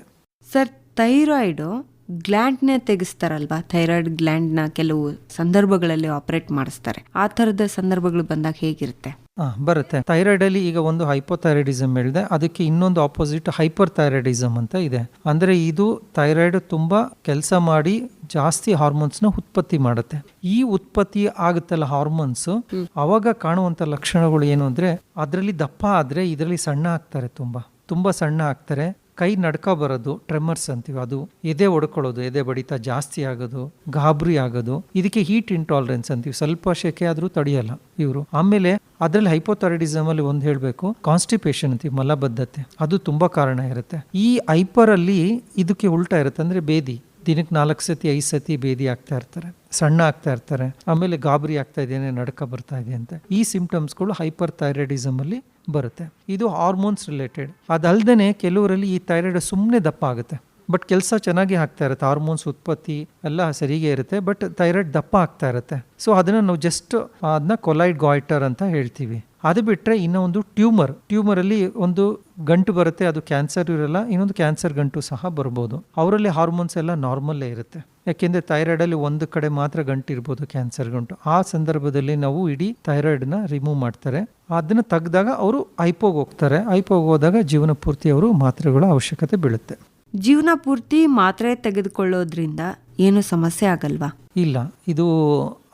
Speaker 2: ಸರ್ ಥೈರಾಯ್ಡು ಗ್ಲ್ಯಾಂಡ್ನೇ ತೆಗೆಸ್ತಾರಲ್ವಾ? ಥೈರಾಯ್ಡ್ ಗ್ಲ್ಯಾಂಡ್ನ ಕೆಲವು ಸಂದರ್ಭಗಳಲ್ಲಿ ಆಪರೇಟ್ ಮಾಡಿಸ್ತಾರೆ. ಆ ಥರದ ಸಂದರ್ಭಗಳು ಬಂದಾಗ ಹೇಗಿರುತ್ತೆ?
Speaker 3: ಹಾಂ ಬರುತ್ತೆ. ಥೈರಾಯ್ಡ್ ಅಲ್ಲಿ ಈಗ ಒಂದು ಹೈಪೋಥೈರಾಯ್ಡಿಸಮ್ ಹೇಳಿದೆ. ಅದಕ್ಕೆ ಇನ್ನೊಂದು ಆಪೋಸಿಟ್ ಹೈಪರ್ ಥೈರಾಯ್ಡಿಸಮ್ ಅಂತ ಇದೆ. ಅಂದ್ರೆ ಇದು ಥೈರಾಯ್ಡ್ ತುಂಬಾ ಕೆಲಸ ಮಾಡಿ ಜಾಸ್ತಿ ಹಾರ್ಮೋನ್ಸ್ನ ಉತ್ಪತ್ತಿ ಮಾಡುತ್ತೆ. ಈ ಉತ್ಪತ್ತಿ ಆಗುತ್ತಲ್ಲ ಹಾರ್ಮೋನ್ಸ್ ಅವಾಗ ಕಾಣುವಂತ ಲಕ್ಷಣಗಳು ಏನು ಅಂದ್ರೆ ಅದರಲ್ಲಿ ದಪ್ಪ ಆದ್ರೆ ಇದರಲ್ಲಿ ಸಣ್ಣ ಆಗ್ತಾರೆ ತುಂಬಾ. ತುಂಬಾ ಸಣ್ಣ ಆಗ್ತಾರೆ. ಕೈ ನಡ್ಕ ಬರೋದು ಟ್ರೆಮರ್ಸ್ ಅಂತೀವಿ. ಅದು ಎದೆ ಒಡ್ಕೊಳ್ಳೋದು, ಎದೆ ಬಡಿತ ಜಾಸ್ತಿ ಆಗೋದು, ಗಾಬರಿ ಆಗೋದು. ಇದಕ್ಕೆ ಹೀಟ್ ಇಂಟಾಲರೆನ್ಸ್ ಅಂತೀವಿ. ಸ್ವಲ್ಪ ಶೆಕೆ ಆದರೂ ತಡೆಯಲ್ಲ ಇವರು. ಆಮೇಲೆ ಅದರಲ್ಲಿ ಹೈಪೋಥೈರಾಯ್ಡಿಸಮ್ ಅಲ್ಲಿ ಒಂದು ಹೇಳಬೇಕು. ಕಾನ್ಸ್ಟಿಪೇಷನ್ ಅಂತೀವಿ, ಮಲಬದ್ಧತೆ. ಅದು ತುಂಬಾ ಕಾರಣ ಇರುತ್ತೆ. ಈ ಹೈಪರ್ ಅಲ್ಲಿ ಇದಕ್ಕೆ ಉಲ್ಟಾ ಇರುತ್ತೆ ಅಂದ್ರೆ ಬೇದಿ. ದಿನಕ್ಕೆ ನಾಲ್ಕು ಸತಿ, ಐದು ಸತಿ ಭೇದಿ ಆಗ್ತಾ ಇರ್ತಾರೆ, ಸಣ್ಣ ಆಗ್ತಾ ಇರ್ತಾರೆ, ಆಮೇಲೆ ಗಾಬರಿ ಆಗ್ತಾ ಇದ್ದೇನೆ ನಡ್ಕ ಬರ್ತಾ ಇದೆ ಅಂತ. ಈ ಸಿಂಪ್ಟಮ್ಸ್ಗಳು ಹೈಪರ್ ಥೈರಾಯ್ಡಿಸಮ್ ಅಲ್ಲಿ ಬರುತ್ತೆ. ಇದು ಹಾರ್ಮೋನ್ಸ್ ರಿಲೇಟೆಡ್ ಅದಲ್ಲದೆ ಕೆಲವರಲ್ಲಿ ಈ ಥೈರಾಯ್ಡ್ ಸುಮ್ಮನೆ ದಪ್ಪ ಆಗುತ್ತೆ. ಬಟ್ ಕೆಲಸ ಚೆನ್ನಾಗಿ ಆಗ್ತಾ ಇರುತ್ತೆ, ಹಾರ್ಮೋನ್ಸ್ ಉತ್ಪತ್ತಿ ಎಲ್ಲ ಸರಿಗೆ ಇರುತ್ತೆ, ಬಟ್ ಥೈರಾಯ್ಡ್ ದಪ್ಪ ಆಗ್ತಾ ಇರುತ್ತೆ. ಸೊ ಅದನ್ನು ನಾವು ಜಸ್ಟ್ ಅದನ್ನ ಕೊಲೈಡ್ ಗಾಯ್ಟರ್ ಅಂತ ಹೇಳ್ತೀವಿ. ಅದು ಬಿಟ್ಟರೆ ಇನ್ನೊಂದು ಒಂದು ಟ್ಯೂಮರ್, ಟ್ಯೂಮರಲ್ಲಿ ಒಂದು ಗಂಟು ಬರುತ್ತೆ, ಅದು ಕ್ಯಾನ್ಸರ್ ಇರಲ್ಲ, ಇನ್ನೊಂದು ಕ್ಯಾನ್ಸರ್ ಗಂಟು ಸಹ ಬರ್ಬೋದು. ಅವರಲ್ಲಿ ಹಾರ್ಮೋನ್ಸ್ ಎಲ್ಲ ನಾರ್ಮಲ್ಲೇ ಇರುತ್ತೆ. ಯಾಕೆಂದರೆ ಥೈರಾಯ್ಡಲ್ಲಿ ಒಂದು ಕಡೆ ಮಾತ್ರ ಗಂಟು ಇರ್ಬೋದು, ಕ್ಯಾನ್ಸರ್ ಗಂಟು. ಆ ಸಂದರ್ಭದಲ್ಲಿ ನಾವು ಇಡೀ ಥೈರಾಯ್ಡ್ನ ರಿಮೂವ್ ಮಾಡ್ತಾರೆ. ಅದನ್ನು ತೆಗೆದಾಗ ಅವರು ಐಪೋಗೆ ಹೋಗ್ತಾರೆ. ಐಪೋಗೆ ಹೋದಾಗ ಜೀವನ ಪೂರ್ತಿ ಅವರು ಮಾತ್ರೆಗಳ ಅವಶ್ಯಕತೆ ಬೀಳುತ್ತೆ.
Speaker 2: ಜೀವನ ಪೂರ್ತಿ ಮಾತ್ರೆ ತೆಗೆದುಕೊಳ್ಳೋದ್ರಿಂದ ಏನು ಸಮಸ್ಯೆ ಆಗಲ್ವಾ?
Speaker 3: ಇಲ್ಲ, ಇದು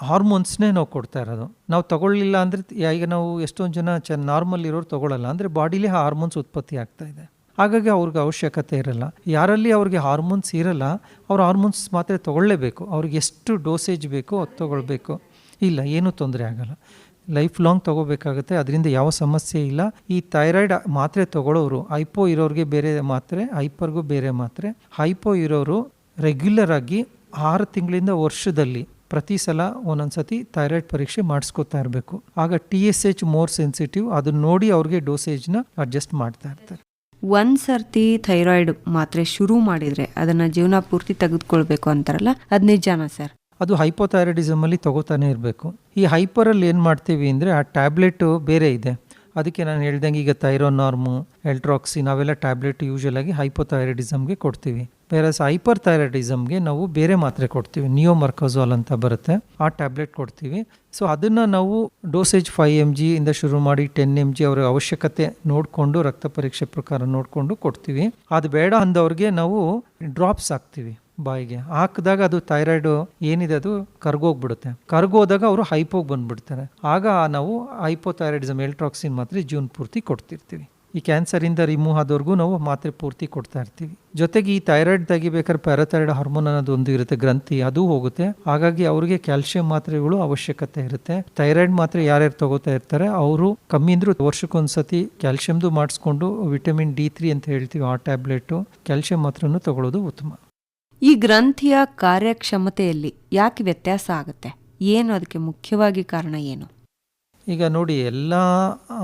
Speaker 3: ಹಾರ್ಮೋನ್ಸ್ನೇ ನಾವು ಕೊಡ್ತಾ ಇರೋದು. ನಾವು ತಗೊಳ್ಳಿಲ್ಲ ಅಂದರೆ ಈಗ ನಾವು ಎಷ್ಟೊಂದು ಜನ ಚ, ನಾರ್ಮಲ್ ಇರೋರು ತಗೊಳ್ಳಲ್ಲ ಅಂದರೆ ಬಾಡಿಲಿ ಹಾರ್ಮೋನ್ಸ್ ಉತ್ಪತ್ತಿ ಆಗ್ತಾ ಇದೆ. ಹಾಗಾಗಿ ಅವ್ರಿಗೆ ಅವಶ್ಯಕತೆ ಇರಲ್ಲ. ಯಾರಲ್ಲಿ ಅವ್ರಿಗೆ ಹಾರ್ಮೋನ್ಸ್ ಇರಲ್ಲ, ಅವ್ರು ಹಾರ್ಮೋನ್ಸ್ ಮಾತ್ರ ತಗೊಳ್ಳೇಬೇಕು. ಅವ್ರಿಗೆ ಎಷ್ಟು ಡೋಸೇಜ್ ಬೇಕೋ ಅದು ತಗೊಳ್ಬೇಕು. ಇಲ್ಲ, ಏನೂ ತೊಂದರೆ ಆಗಲ್ಲ. ಲೈಫ್ ಲಾಂಗ್ ತಗೋಬೇಕಾಗುತ್ತೆ. ಅದರಿಂದ ಯಾವ ಸಮಸ್ಯೆ ಇಲ್ಲ. ಈ ಥೈರಾಯ್ಡ್ ಮಾತ್ರೆ ತಗೊಳ್ಳೋರು ಹೈಪೋ ಇರೋರಿಗೆ ಬೇರೆ ಮಾತ್ರೆ ಹೈಪರ್ಗೂ ಬೇರೆ ಮಾತ್ರೆ. ಹೈಪೋ ಇರೋರು ರೆಗ್ಯುಲರ್ ಆಗಿ ಆರು ತಿಂಗಳಿಂದ ವರ್ಷದಲ್ಲಿ ಪ್ರತಿ ಸಲ ಒಂದೊಂದು ಸತಿ ಥೈರಾಯ್ಡ್ ಪರೀಕ್ಷೆ ಮಾಡಿಸ್ಕೋತಾ ಇರಬೇಕು. ಆಗ T S H more sensitive ಅದನ್ನ ನೋಡಿ ಅವ್ರಿಗೆ ಡೋಸೇಜ್ನ ಅಡ್ಜಸ್ಟ್ ಮಾಡ್ತಾ ಇರ್ತಾರೆ.
Speaker 2: ಒಂದ್ ಸರ್ತಿ ಥೈರಾಯ್ಡ್ ಮಾತ್ರೆ ಶುರು ಮಾಡಿದ್ರೆ ಅದನ್ನ ಜೀವನ ಪೂರ್ತಿ ತೆಗೆದುಕೊಳ್ಬೇಕು ಅಂತಾರಲ್ಲ ಅದು ನಿಜಾನ ಸರ್?
Speaker 3: ಅದು ಹೈಪೋಥೈರಾಯ್ಡಿಸಮಲ್ಲಿ ತಗೋತಾನೆ ಇರಬೇಕು. ಈ ಹೈಪರಲ್ಲಿ ಏನು ಮಾಡ್ತೀವಿ ಅಂದರೆ ಆ ಟ್ಯಾಬ್ಲೆಟು ಬೇರೆ ಇದೆ. ಅದಕ್ಕೆ ನಾನು ಹೇಳ್ದಂಗೆ ಈಗ ಥೈರೋನಾರ್ಮು, ಎಲ್ಟ್ರಾಕ್ಸಿ ನಾವೆಲ್ಲ ಟ್ಯಾಬ್ಲೆಟ್ ಯೂಶಲ್ ಆಗಿ ಹೈಪೋಥೈರಾಯ್ಡಿಸಮ್ಗೆ ಕೊಡ್ತೀವಿ. ಬೇರೆ ಹೈಪರ್ ಥೈರಾಯ್ಡಿಸಮ್ಗೆ ನಾವು ಬೇರೆ ಮಾತ್ರೆ ಕೊಡ್ತೀವಿ. ನಿಯೋಮರ್ಕೋಸೋಲ್ ಅಂತ ಬರುತ್ತೆ. ಆ ಟ್ಯಾಬ್ಲೆಟ್ ಕೊಡ್ತೀವಿ. ಸೊ ಅದನ್ನು ನಾವು ಡೋಸೇಜ್ ಫೈವ್ ಎಂ ಜಿ ಇಂದ ಶುರು ಮಾಡಿ ಟೆನ್ ಎಂ ಜಿ ಅವರ ಅವಶ್ಯಕತೆ ನೋಡಿಕೊಂಡು, ರಕ್ತ ಪರೀಕ್ಷೆ ಪ್ರಕಾರ ನೋಡಿಕೊಂಡು ಕೊಡ್ತೀವಿ. ಅದು ಬೇಡ ಅಂದವ್ರಿಗೆ ನಾವು ಡ್ರಾಪ್ಸ್ ಹಾಕ್ತೀವಿ. ಬಾಯಿಗೆ. ಹಾಕಿದಾಗ ಅದು ಥೈರಾಯ್ಡ್ ಏನಿದೆ ಅದು ಕರ್ಗೋಗ್ಬಿಡುತ್ತೆ. ಕರ್ಗೋದಾಗ ಅವರು ಹೈಪೋಗಿ ಬಂದ್ಬಿಡ್ತಾರೆ. ಆಗ ನಾವು ಹೈಪೋಥೈರಾಯ್ಡಿಸಮ್ ಎಲ್ಟ್ರಾಕ್ಸಿನ್ ಮಾತ್ರೆ ಜೂನ್ ಪೂರ್ತಿ ಕೊಡ್ತಿರ್ತೀವಿ. ಈ ಕ್ಯಾನ್ಸರಿಂದ ರಿಮೂವ್ ಆದವ್ರಿಗೂ ನಾವು ಮಾತ್ರೆ ಪೂರ್ತಿ ಕೊಡ್ತಾ ಇರ್ತೀವಿ. ಜೊತೆಗೆ ಈ ಥೈರಾಯ್ಡ್ ತೆಗಿಬೇಕಾದ್ರೆ ಪ್ಯಾರಾಥೈರಾಯ್ಡ್ ಹಾರ್ಮೋನ್ ಅನ್ನೋದು ಒಂದು ಇರುತ್ತೆ, ಗ್ರಂಥಿ ಅದು ಹೋಗುತ್ತೆ. ಹಾಗಾಗಿ ಅವರಿಗೆ ಕ್ಯಾಲ್ಸಿಯಂ ಮಾತ್ರೆಗಳು ಅವಶ್ಯಕತೆ ಇರುತ್ತೆ. ಥೈರಾಯ್ಡ್ ಮಾತ್ರೆ ಯಾರ್ಯಾರು ತಗೋತಾ ಇರ್ತಾರೆ, ಅವರು ಕಮ್ಮಿ ಅಂದ್ರೂ ವರ್ಷಕ್ಕೊಂದ್ಸತಿ ಕ್ಯಾಲ್ಸಿಯಮ್ದು ಮಾಡಿಸ್ಕೊಂಡು ವಿಟಮಿನ್ ಡಿ ತ್ರೀ ಅಂತ ಹೇಳ್ತೀವಿ ಆ ಟ್ಯಾಬ್ಲೆಟು. ಕ್ಯಾಲ್ಸಿಯಂ ಮಾತ್ರನೂ ತಗೊಳ್ಳೋದು ಉತ್ತಮ.
Speaker 2: ಈ ಗ್ರಂಥಿಯ ಕಾರ್ಯಕ್ಷಮತೆಯಲ್ಲಿ ಯಾಕೆ ವ್ಯತ್ಯಾಸ ಆಗುತ್ತೆ? ಏನು ಅದಕ್ಕೆ ಮುಖ್ಯವಾಗಿ ಕಾರಣ ಏನು?
Speaker 3: ಈಗ ನೋಡಿ, ಎಲ್ಲ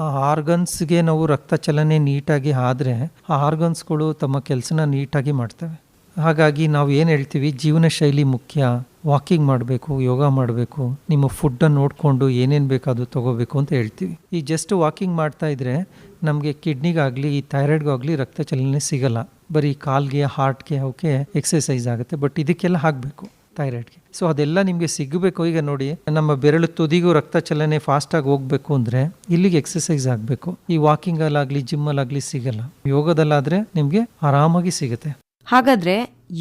Speaker 3: ಆರ್ಗನ್ಸ್ಗೆ ನಾವು ರಕ್ತ ಚಲನೆ ನೀಟಾಗಿ ಆದರೆ, ಆ ಆರ್ಗನ್ಸ್ಗಳು ತಮ್ಮ ಕೆಲಸನ ನೀಟಾಗಿ ಮಾಡ್ತವೆ. ಹಾಗಾಗಿ ನಾವು ಏನು ಹೇಳ್ತೀವಿ, ಜೀವನ ಶೈಲಿ ಮುಖ್ಯ ವಾಕಿಂಗ್ ಮಾಡಬೇಕು, ಯೋಗ ಮಾಡಬೇಕು, ನಿಮ್ಮ ಫುಡ್ಡನ್ನು ನೋಡಿಕೊಂಡು ಏನೇನು ಬೇಕು ಅದು ತೊಗೋಬೇಕು ಅಂತ ಹೇಳ್ತೀವಿ. ಈ ಜಸ್ಟ್ ವಾಕಿಂಗ್ ಮಾಡ್ತಾ ಇದ್ರೆ, ನಮಗೆ ಕಿಡ್ನಿಗಾಗಲಿ ಈ ಥೈರಾಯ್ಡ್ಗಾಗಲಿ ರಕ್ತ ಚಲನೆ ಸಿಗಲ್ಲ. ಬರೀ ಕಾಲ್ಗೆ ಹಾರ್ಟ್ಗೆ ಅವಕ್ಕೆ ಎಕ್ಸಸೈಸ್ ಆಗುತ್ತೆ. ಬಟ್ ಇದಕ್ಕೆಲ್ಲ ಆಗಬೇಕು ಥೈರಾಯ್ಡ್ಗೆ ಸೊ ಅದೆಲ್ಲ ನಿಮಗೆ ಸಿಗಬೇಕು. ಈಗ ನೋಡಿ ನಮ್ಮ ಬೆರಳು ತುದಿಗೂ ರಕ್ತ ಚಲನೆ ಫಾಸ್ಟಾಗಿ ಹೋಗಬೇಕು ಅಂದರೆ ಇಲ್ಲಿಗೆ ಎಕ್ಸಸೈಸ್ ಆಗಬೇಕು. ಈ ವಾಕಿಂಗಲ್ಲಾಗಲಿ ಜಿಮ್ಮಲ್ಲಾಗಲಿ ಸಿಗಲ್ಲ. ಯೋಗದಲ್ಲಾದರೆ ನಿಮಗೆ ಆರಾಮಾಗಿ ಸಿಗುತ್ತೆ.
Speaker 2: ಹಾಗಾದರೆ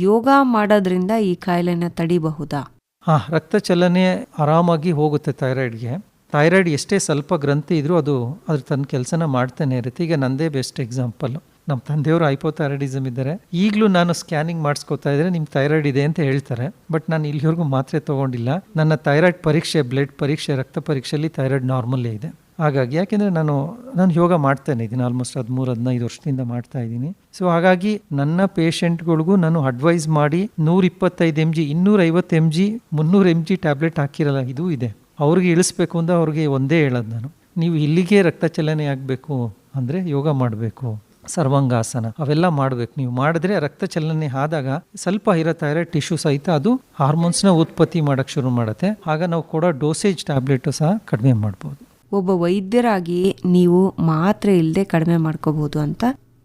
Speaker 2: ಯೋಗ ಮಾಡೋದ್ರಿಂದ ಈ ಕಾಯಿಲೆನ ತಡಿಬಹುದಾ?
Speaker 3: ಹಾಂ ರಕ್ತ ಚಲನೆ ಆರಾಮಾಗಿ ಹೋಗುತ್ತೆ ಥೈರಾಯ್ಡ್ಗೆ ಥೈರಾಯ್ಡ್ ಎಷ್ಟೇ ಸ್ವಲ್ಪ ಗ್ರಂಥಿ ಇದ್ರೂ ಅದು ಅದ್ರ ತನ್ನ ಕೆಲಸನ ಮಾಡ್ತಾನೆ ಇರುತ್ತೆ. ಈಗ ನಂದೇ ಬೆಸ್ಟ್ ಎಕ್ಸಾಂಪಲ್ಲು ನಮ್ಮ ತಂದೆಯವರು ಹೈಪೋಥೈರಾಯ್ಡಿಸಮ್ ಇದ್ದಾರೆ. ಈಗಲೂ ನಾನು ಸ್ಕ್ಯಾನಿಂಗ್ ಮಾಡಿಸ್ಕೊತಾ ಇದ್ರೆ ನಿಮ್ಮ ಥೈರಾಯ್ಡ್ ಇದೆ ಅಂತ ಹೇಳ್ತಾರೆ. ಬಟ್ ನಾನು ಇಲ್ಲಿವರೆಗೂ ಮಾತ್ರೆ ತೊಗೊಂಡಿಲ್ಲ. ನನ್ನ ಥೈರಾಯ್ಡ್ ಪರೀಕ್ಷೆ ಬ್ಲಡ್ ಪರೀಕ್ಷೆ, ರಕ್ತ ಪರೀಕ್ಷೆಯಲ್ಲಿ ಥೈರಾಯ್ಡ್ ನಾರ್ಮಲ್ಲೇ ಇದೆ. ಹಾಗಾಗಿ ಯಾಕೆಂದರೆ ನಾನು ನಾನು ಯೋಗ ಮಾಡ್ತಾನೆ ಇದ್ದೀನಿ. ಆಲ್ಮೋಸ್ಟ್ ಹದಿಮೂರು, ಹದಿನೈದು ವರ್ಷದಿಂದ ಮಾಡ್ತಾ ಇದ್ದೀನಿ. ಸೊ ಹಾಗಾಗಿ ನನ್ನ ಪೇಷಂಟ್ಗಳಿಗೂ ನಾನು ಅಡ್ವೈಸ್ ಮಾಡಿ ನೂರ ಇಪ್ಪತ್ತೈದು ಎಂ ಜಿ ಇನ್ನೂರೈವತ್ತು ಎಂ ಜಿ ಮುನ್ನೂರು ಎಂ ಜಿ ಟ್ಯಾಬ್ಲೆಟ್ ಹಾಕಿರಲ್ಲ, ಇದು ಇದೆ. ಅವ್ರಿಗೆ ಇಳಿಸ್ಬೇಕು ಅಂತ ಅವ್ರಿಗೆ ಒಂದೇ ಹೇಳೋದು ನಾನು. ನೀವು ಇಲ್ಲಿಗೆ ರಕ್ತ ಚಲನೆ ಆಗಬೇಕು ಅಂದರೆ ಯೋಗ ಮಾಡಬೇಕು. ಸರ್ವಾಂಗಾಸನ. ಅವೆಲ್ಲ ಮಾಡಬೇಕು. ನೀವು ಮಾಡಿದ್ರೆ ರಕ್ತ ಚಲನೆ ಆದಾಗ ಸ್ವಲ್ಪ ಇರೋ ಟಿಶ್ಯೂ ಸಹಿತ ಅದು ಹಾರ್ಮೋನ್ಸ್ನ ಉತ್ಪತ್ತಿ ಮಾಡೋಕ್ಕೆ ಶುರು ಮಾಡುತ್ತೆ. ಆಗ ನಾವು ಕೂಡ ಡೋಸೇಜ್ ಟ್ಯಾಬ್ಲೆಟು ಸಹ ಕಡಿಮೆ ಮಾಡ್ಬೋದು.
Speaker 2: ಒಬ್ಬ ವೈದ್ಯರಾಗಿ ನೀವು ಮಾತ್ರೆ ಇಲ್ಲದೆ ಕಡಿಮೆ ಮಾಡ್ಕೋಬಹುದು ಅಂತ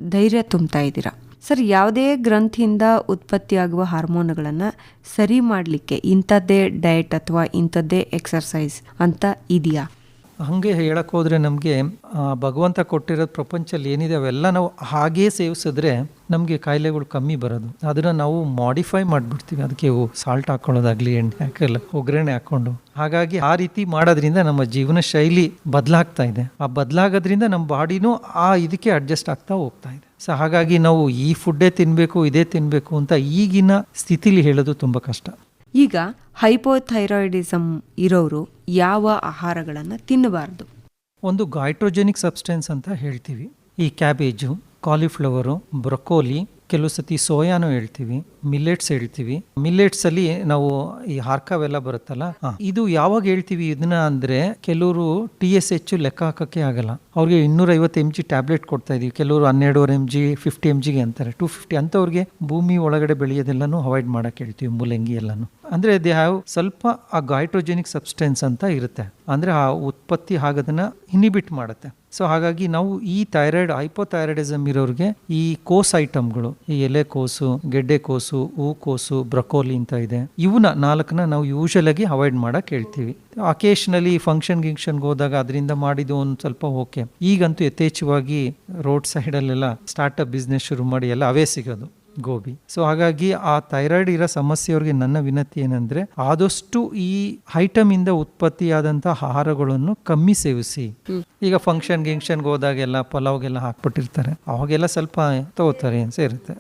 Speaker 2: ಧೈರ್ಯ ತುಂಬ್ತಾ ಇದ್ದೀರಾ? ಸರ್, ಯಾವುದೇ ಗ್ರಂಥಿಯಿಂದ ಉತ್ಪತ್ತಿಯಾಗುವ ಹಾರ್ಮೋನ್ಗಳನ್ನು ಸರಿ ಮಾಡಲಿಕ್ಕೆ ಇಂಥದ್ದೇ ಡಯಟ್ ಅಥವಾ ಇಂಥದ್ದೇ ಎಕ್ಸರ್ಸೈಸ್ ಅಂತ ಇದೆಯಾ?
Speaker 3: ಹಾಗೆ ಹೇಳೋಕ್ಕೋದ್ರೆ ನಮಗೆ ಭಗವಂತ ಕೊಟ್ಟಿರೋ ಪ್ರಪಂಚದಲ್ಲಿ ಏನಿದೆ ಅವೆಲ್ಲ ನಾವು ಹಾಗೇ ಸೇವಿಸಿದ್ರೆ ನಮಗೆ ಕಾಯಿಲೆಗಳು ಕಮ್ಮಿ ಬರೋದು. ಅದನ್ನು ನಾವು ಮಾಡಿಫೈ ಮಾಡಿಬಿಡ್ತೀವಿ. ಅದಕ್ಕೆ ಸಾಲ್ಟ್ ಹಾಕ್ಕೊಳ್ಳೋದಾಗಲಿ ಎಣ್ಣೆ ಹಾಕಲ್ಲ, ಒಗ್ಗರಣೆ ಹಾಕ್ಕೊಂಡು ಹಾಗಾಗಿ ಆ ರೀತಿ ಮಾಡೋದ್ರಿಂದ ನಮ್ಮ ಜೀವನ ಶೈಲಿ ಬದಲಾಗ್ತಾ ಇದೆ. ಆ ಬದಲಾಗೋದ್ರಿಂದ ನಮ್ಮ ಬಾಡಿನೂ ಆ ಇದಕ್ಕೆ ಅಡ್ಜಸ್ಟ್ ಆಗ್ತಾ ಹೋಗ್ತಾ ಇದೆ. ಸೊ ಹಾಗಾಗಿ ನಾವು ಈ ಫುಡ್ಡೇ ತಿನ್ನಬೇಕು ಇದೇ ತಿನ್ನಬೇಕು ಅಂತ ಈಗಿನ ಸ್ಥಿತಿಲಿ ಹೇಳೋದು ತುಂಬ ಕಷ್ಟ.
Speaker 2: ಈಗ ಹೈಪೋಥೈರಾಯ್ಡಿಸಮ್ ಇರೋರು ಯಾವ ಆಹಾರಗಳನ್ನು ತಿನ್ನಬಾರ್ದು?
Speaker 3: ಒಂದು ಗೈಟ್ರೋಜೆನಿಕ್ ಸಬ್ಸ್ಟೆನ್ಸ್ ಅಂತ ಹೇಳ್ತೀವಿ. ಈ ಕ್ಯಾಬೇಜು, ಕಾಲಿಫ್ಲವರು, ಬ್ರೊಕೋಲಿ, ಕೆಲವು ಸತಿ ಸೋಯಾನು ಹೇಳ್ತೀವಿ, ಮಿಲ್ಲೆಟ್ಸ್ ಹೇಳ್ತೀವಿ. ಮಿಲ್ಲೆಟ್ಸ್ ಅಲ್ಲಿ ನಾವು ಈ ಹಾರ್ಕಾವೆಲ್ಲ ಬರುತ್ತಲ್ಲ ಇದು ಯಾವಾಗ ಹೇಳ್ತೀವಿ ಇದನ್ನ ಅಂದ್ರೆ ಕೆಲವರು ಟಿ ಎಸ್ ಎಚ್ ಲೆಕ್ಕ ಹಾಕಕ್ಕೆ ಆಗಲ್ಲ. ಅವ್ರಿಗೆ ಇನ್ನೂರ ಐವತ್ತು ಎಂ ಜಿ ಟ್ಯಾಬ್ಲೆಟ್ ಕೊಡ್ತಾ ಇದೀವಿ. ಕೆಲವರು ಹನ್ನೆರಡುವರೆ ಎಂ ಜಿ ಫಿಫ್ಟಿ ಎಂ ಜಿಗೆ ಅಂತಾರೆ. ಟೂ ಫಿಫ್ಟಿ ಅಂತವ್ರಿಗೆ ಭೂಮಿ ಒಳಗಡೆ ಬೆಳೆಯೋದೆಲ್ಲನೂ ಅವಾಯ್ಡ್ ಮಾಡಕ್ಕೆ ಹೇಳ್ತೀವಿ, ಮೂಲಂಗಿ ಎಲ್ಲನೂ. ಅಂದ್ರೆ ದೇ ಹ್ಯಾವ್ ಸ್ವಲ್ಪ ಆ ಗೈಟ್ರೋಜೆನಿಕ್ ಸಬ್ಸ್ಟೆನ್ಸ್ ಅಂತ ಇರುತ್ತೆ. ಅಂದ್ರೆ ಆ ಉತ್ಪತ್ತಿ ಆಗೋದನ್ನು ಇನಿಬಿಟ್ ಮಾಡುತ್ತೆ. ಸೊ ಹಾಗಾಗಿ ನಾವು ಈ ಥೈರಾಯ್ಡ್ ಹೈಪೋಥೈರಾಯ್ಡಿಸಮ್ ಇರೋರಿಗೆ ಈ ಕೋಸ್ ಐಟಮ್ಗಳು, ಈ ಎಲೆಕೋಸು ಗೆಡ್ಡೆಕೋಸು ಹೂಕೋಸು ಬ್ರಕೋಲಿ ಅಂತ ಇದೆ. ಇವನ್ನ ನಾಲ್ಕನ್ನ ನಾವು ಯೂಶಲ್ ಆಗಿ ಅವಾಯ್ಡ್ ಮಾಡಕ್ ಹೇಳ್ತೀವಿ. ಅಕೇಶನಲಿ ಫಂಕ್ಷನ್ ಗಿಂಕ್ಷನ್ಗೆ ಹೋದಾಗ ಅದರಿಂದ ಮಾಡಿದ್ದು ಒಂದು ಸ್ವಲ್ಪ ಓಕೆ ಈಗಂತೂ ಯಥೇಚ್ಛವಾಗಿ ರೋಡ್ ಸೈಡಲ್ಲೆಲ್ಲ ಸ್ಟಾರ್ಟಪ್ ಬಿಸ್ನೆಸ್ ಶುರು ಮಾಡಿ ಎಲ್ಲ ಅವೇ ಸಿಗೋದು. ಗೋಬಿ. ಸೊ ಹಾಗಾಗಿ ಆ ಥೈರಾಯ್ಡ್ ಇರೋ ಸಮಸ್ಯೆಯವ್ರಿಗೆ ನನ್ನ ವಿನಂತಿ ಏನಂದ್ರೆ ಆದಷ್ಟು ಈ ಐಟಮ್ ಇಂದ ಉತ್ಪತ್ತಿಯಾದಂತಹ ಆಹಾರಗಳನ್ನು ಕಮ್ಮಿ ಸೇವಿಸಿ. ಈಗ ಫಂಕ್ಷನ್ ಗಿಂಕ್ಷನ್ಗೆ ಹೋದಾಗೆಲ್ಲ ಪಲಾವ್ಗೆಲ್ಲ ಹಾಕ್ಬಿಟ್ಟಿರ್ತಾರೆ. ಅವಾಗೆಲ್ಲ ಸ್ವಲ್ಪ ತಗೋತಾರೆ ಅಂತ ಸೇರುತ್ತೆ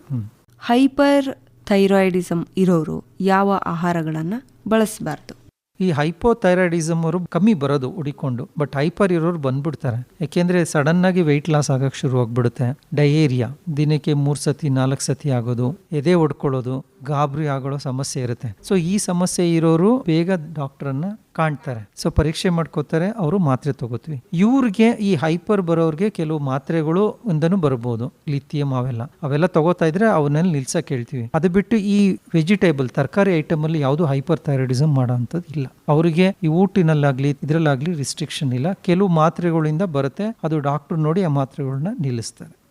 Speaker 2: ಹೈಪರ್ ಥೈರಾಯ್ಡಿಸಮ್ ಇರೋರು ಯಾವ ಆಹಾರಗಳನ್ನು ಬಳಸಬಾರ್ದು?
Speaker 3: ಈ ಹೈಪೋಥೈರಾಯ್ಡಿಸಮ್ ಅವರು ಕಮ್ಮಿ ಬರೋದು ಹುಡಿಕೊಂಡು ಬಟ್ ಹೈಪರ್ ಇರೋರು ಬಂದ್ಬಿಡ್ತಾರೆ. ಯಾಕೆಂದ್ರೆ ಸಡನ್ ಆಗಿ ವೆಯ್ಟ್ ಲಾಸ್ ಆಗಕ್ಕೆ ಶುರು ಆಗ್ಬಿಡುತ್ತೆ. ಡಯೇರಿಯಾ ದಿನಕ್ಕೆ ಮೂರು ಸತಿ, ನಾಲ್ಕು ಸತಿ ಆಗೋದು, ಎದೆ ಹೊಡ್ಕೊಳ್ಳೋದು ಗಾಬರಿ ಆಗೋ ಸಮಸ್ಯೆ ಇರುತ್ತೆ. ಸೊ ಈ ಸಮಸ್ಯೆ ಇರೋರು ಬೇಗ ಡಾಕ್ಟ್ರನ್ನ ಕಾಣ್ತಾರೆ. ಸೊ ಪರೀಕ್ಷೆ ಮಾಡ್ಕೋತಾರೆ, ಅವರು ಮಾತ್ರೆ ತಗೋತೀವಿ. ಇವ್ರಿಗೆ, ಈ ಹೈಪರ್ ಬರೋರಿಗೆ ಕೆಲವು ಮಾತ್ರೆಗಳು ಒಂದನ್ನು ಬರ್ಬೋದು, ಲಿಥಿಯಂ ಅವೆಲ್ಲ. ಅವೆಲ್ಲ ತಗೋತಾ ಇದ್ರೆ ಅವನ್ನೆಲ್ಲ ನಿಲ್ಸಕ್ ಹೇಳ್ತೀವಿ. ಅದು ಬಿಟ್ಟು ಈ ವೆಜಿಟೇಬಲ್, ತರಕಾರಿ ಐಟಮ್ ಅಲ್ಲಿ ಯಾವುದು ಹೈಪರ್ ಥೈರಾಯ್ಡಿಸಮ್ ಮಾಡೋಂಥದ್ದು ಇಲ್ಲ. ಅವರಿಗೆ ಈ ಊಟಿನಲ್ಲಾಗ್ಲಿ, ಇದರಲ್ಲಾಗ್ಲಿ ರಿಸ್ಟ್ರಿಕ್ಷನ್ ಇಲ್ಲ. ಕೆಲವು ಮಾತ್ರೆಗಳಿಂದ ಬರುತ್ತೆ, ಅದು ಡಾಕ್ಟರ್ ನೋಡಿ ಆ ಮಾತ್ರೆಗಳನ್ನ ನಿಲ್ಲಿಸ್ತಾರೆ.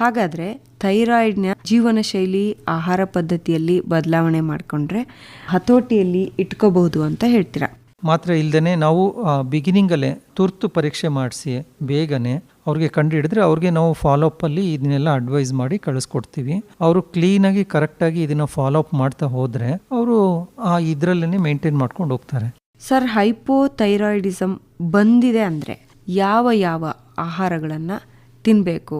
Speaker 2: ಹಾಗಾದ್ರೆ ಥೈರಾಯ್ಡ್ನ ಜೀವನ ಶೈಲಿ ಆಹಾರ ಪದ್ಧತಿಯಲ್ಲಿ ಬದಲಾವಣೆ ಮಾಡಿಕೊಂಡ್ರೆ ಹತೋಟಿಯಲ್ಲಿ ಇಟ್ಕೋಬಹುದು ಅಂತ ಹೇಳ್ತೀರಾ?
Speaker 3: ಮಾತ್ರ ಇಲ್ಲದೇ ನಾವು ಬಿಗಿನಿಂಗಲ್ಲೇ ತುರ್ತು ಪರೀಕ್ಷೆ ಮಾಡಿಸಿ ಬೇಗನೆ ಅವ್ರಿಗೆ ಕಂಡು ಹಿಡಿದ್ರೆ ಅವ್ರಿಗೆ ನಾವು ಫಾಲೋಅಪ್ಪಲ್ಲಿ ಇದನ್ನೆಲ್ಲ ಅಡ್ವೈಸ್ ಮಾಡಿ ಕಳಿಸ್ಕೊಡ್ತೀವಿ. ಅವರು ಕ್ಲೀನಾಗಿ ಕರೆಕ್ಟಾಗಿ ಇದನ್ನ ಫಾಲೋಅಪ್ ಮಾಡ್ತಾ ಹೋದರೆ ಅವರು ಆ ಇದರಲ್ಲೇ ಮೇಂಟೈನ್ ಮಾಡ್ಕೊಂಡು ಹೋಗ್ತಾರೆ.
Speaker 2: ಸರ್ ಹೈಪೋಥೈರಾಯ್ಡಿಸಮ್ ಬಂದಿದೆ ಅಂದರೆ ಯಾವ ಯಾವ ಆಹಾರಗಳನ್ನು ತಿನ್ನಬೇಕು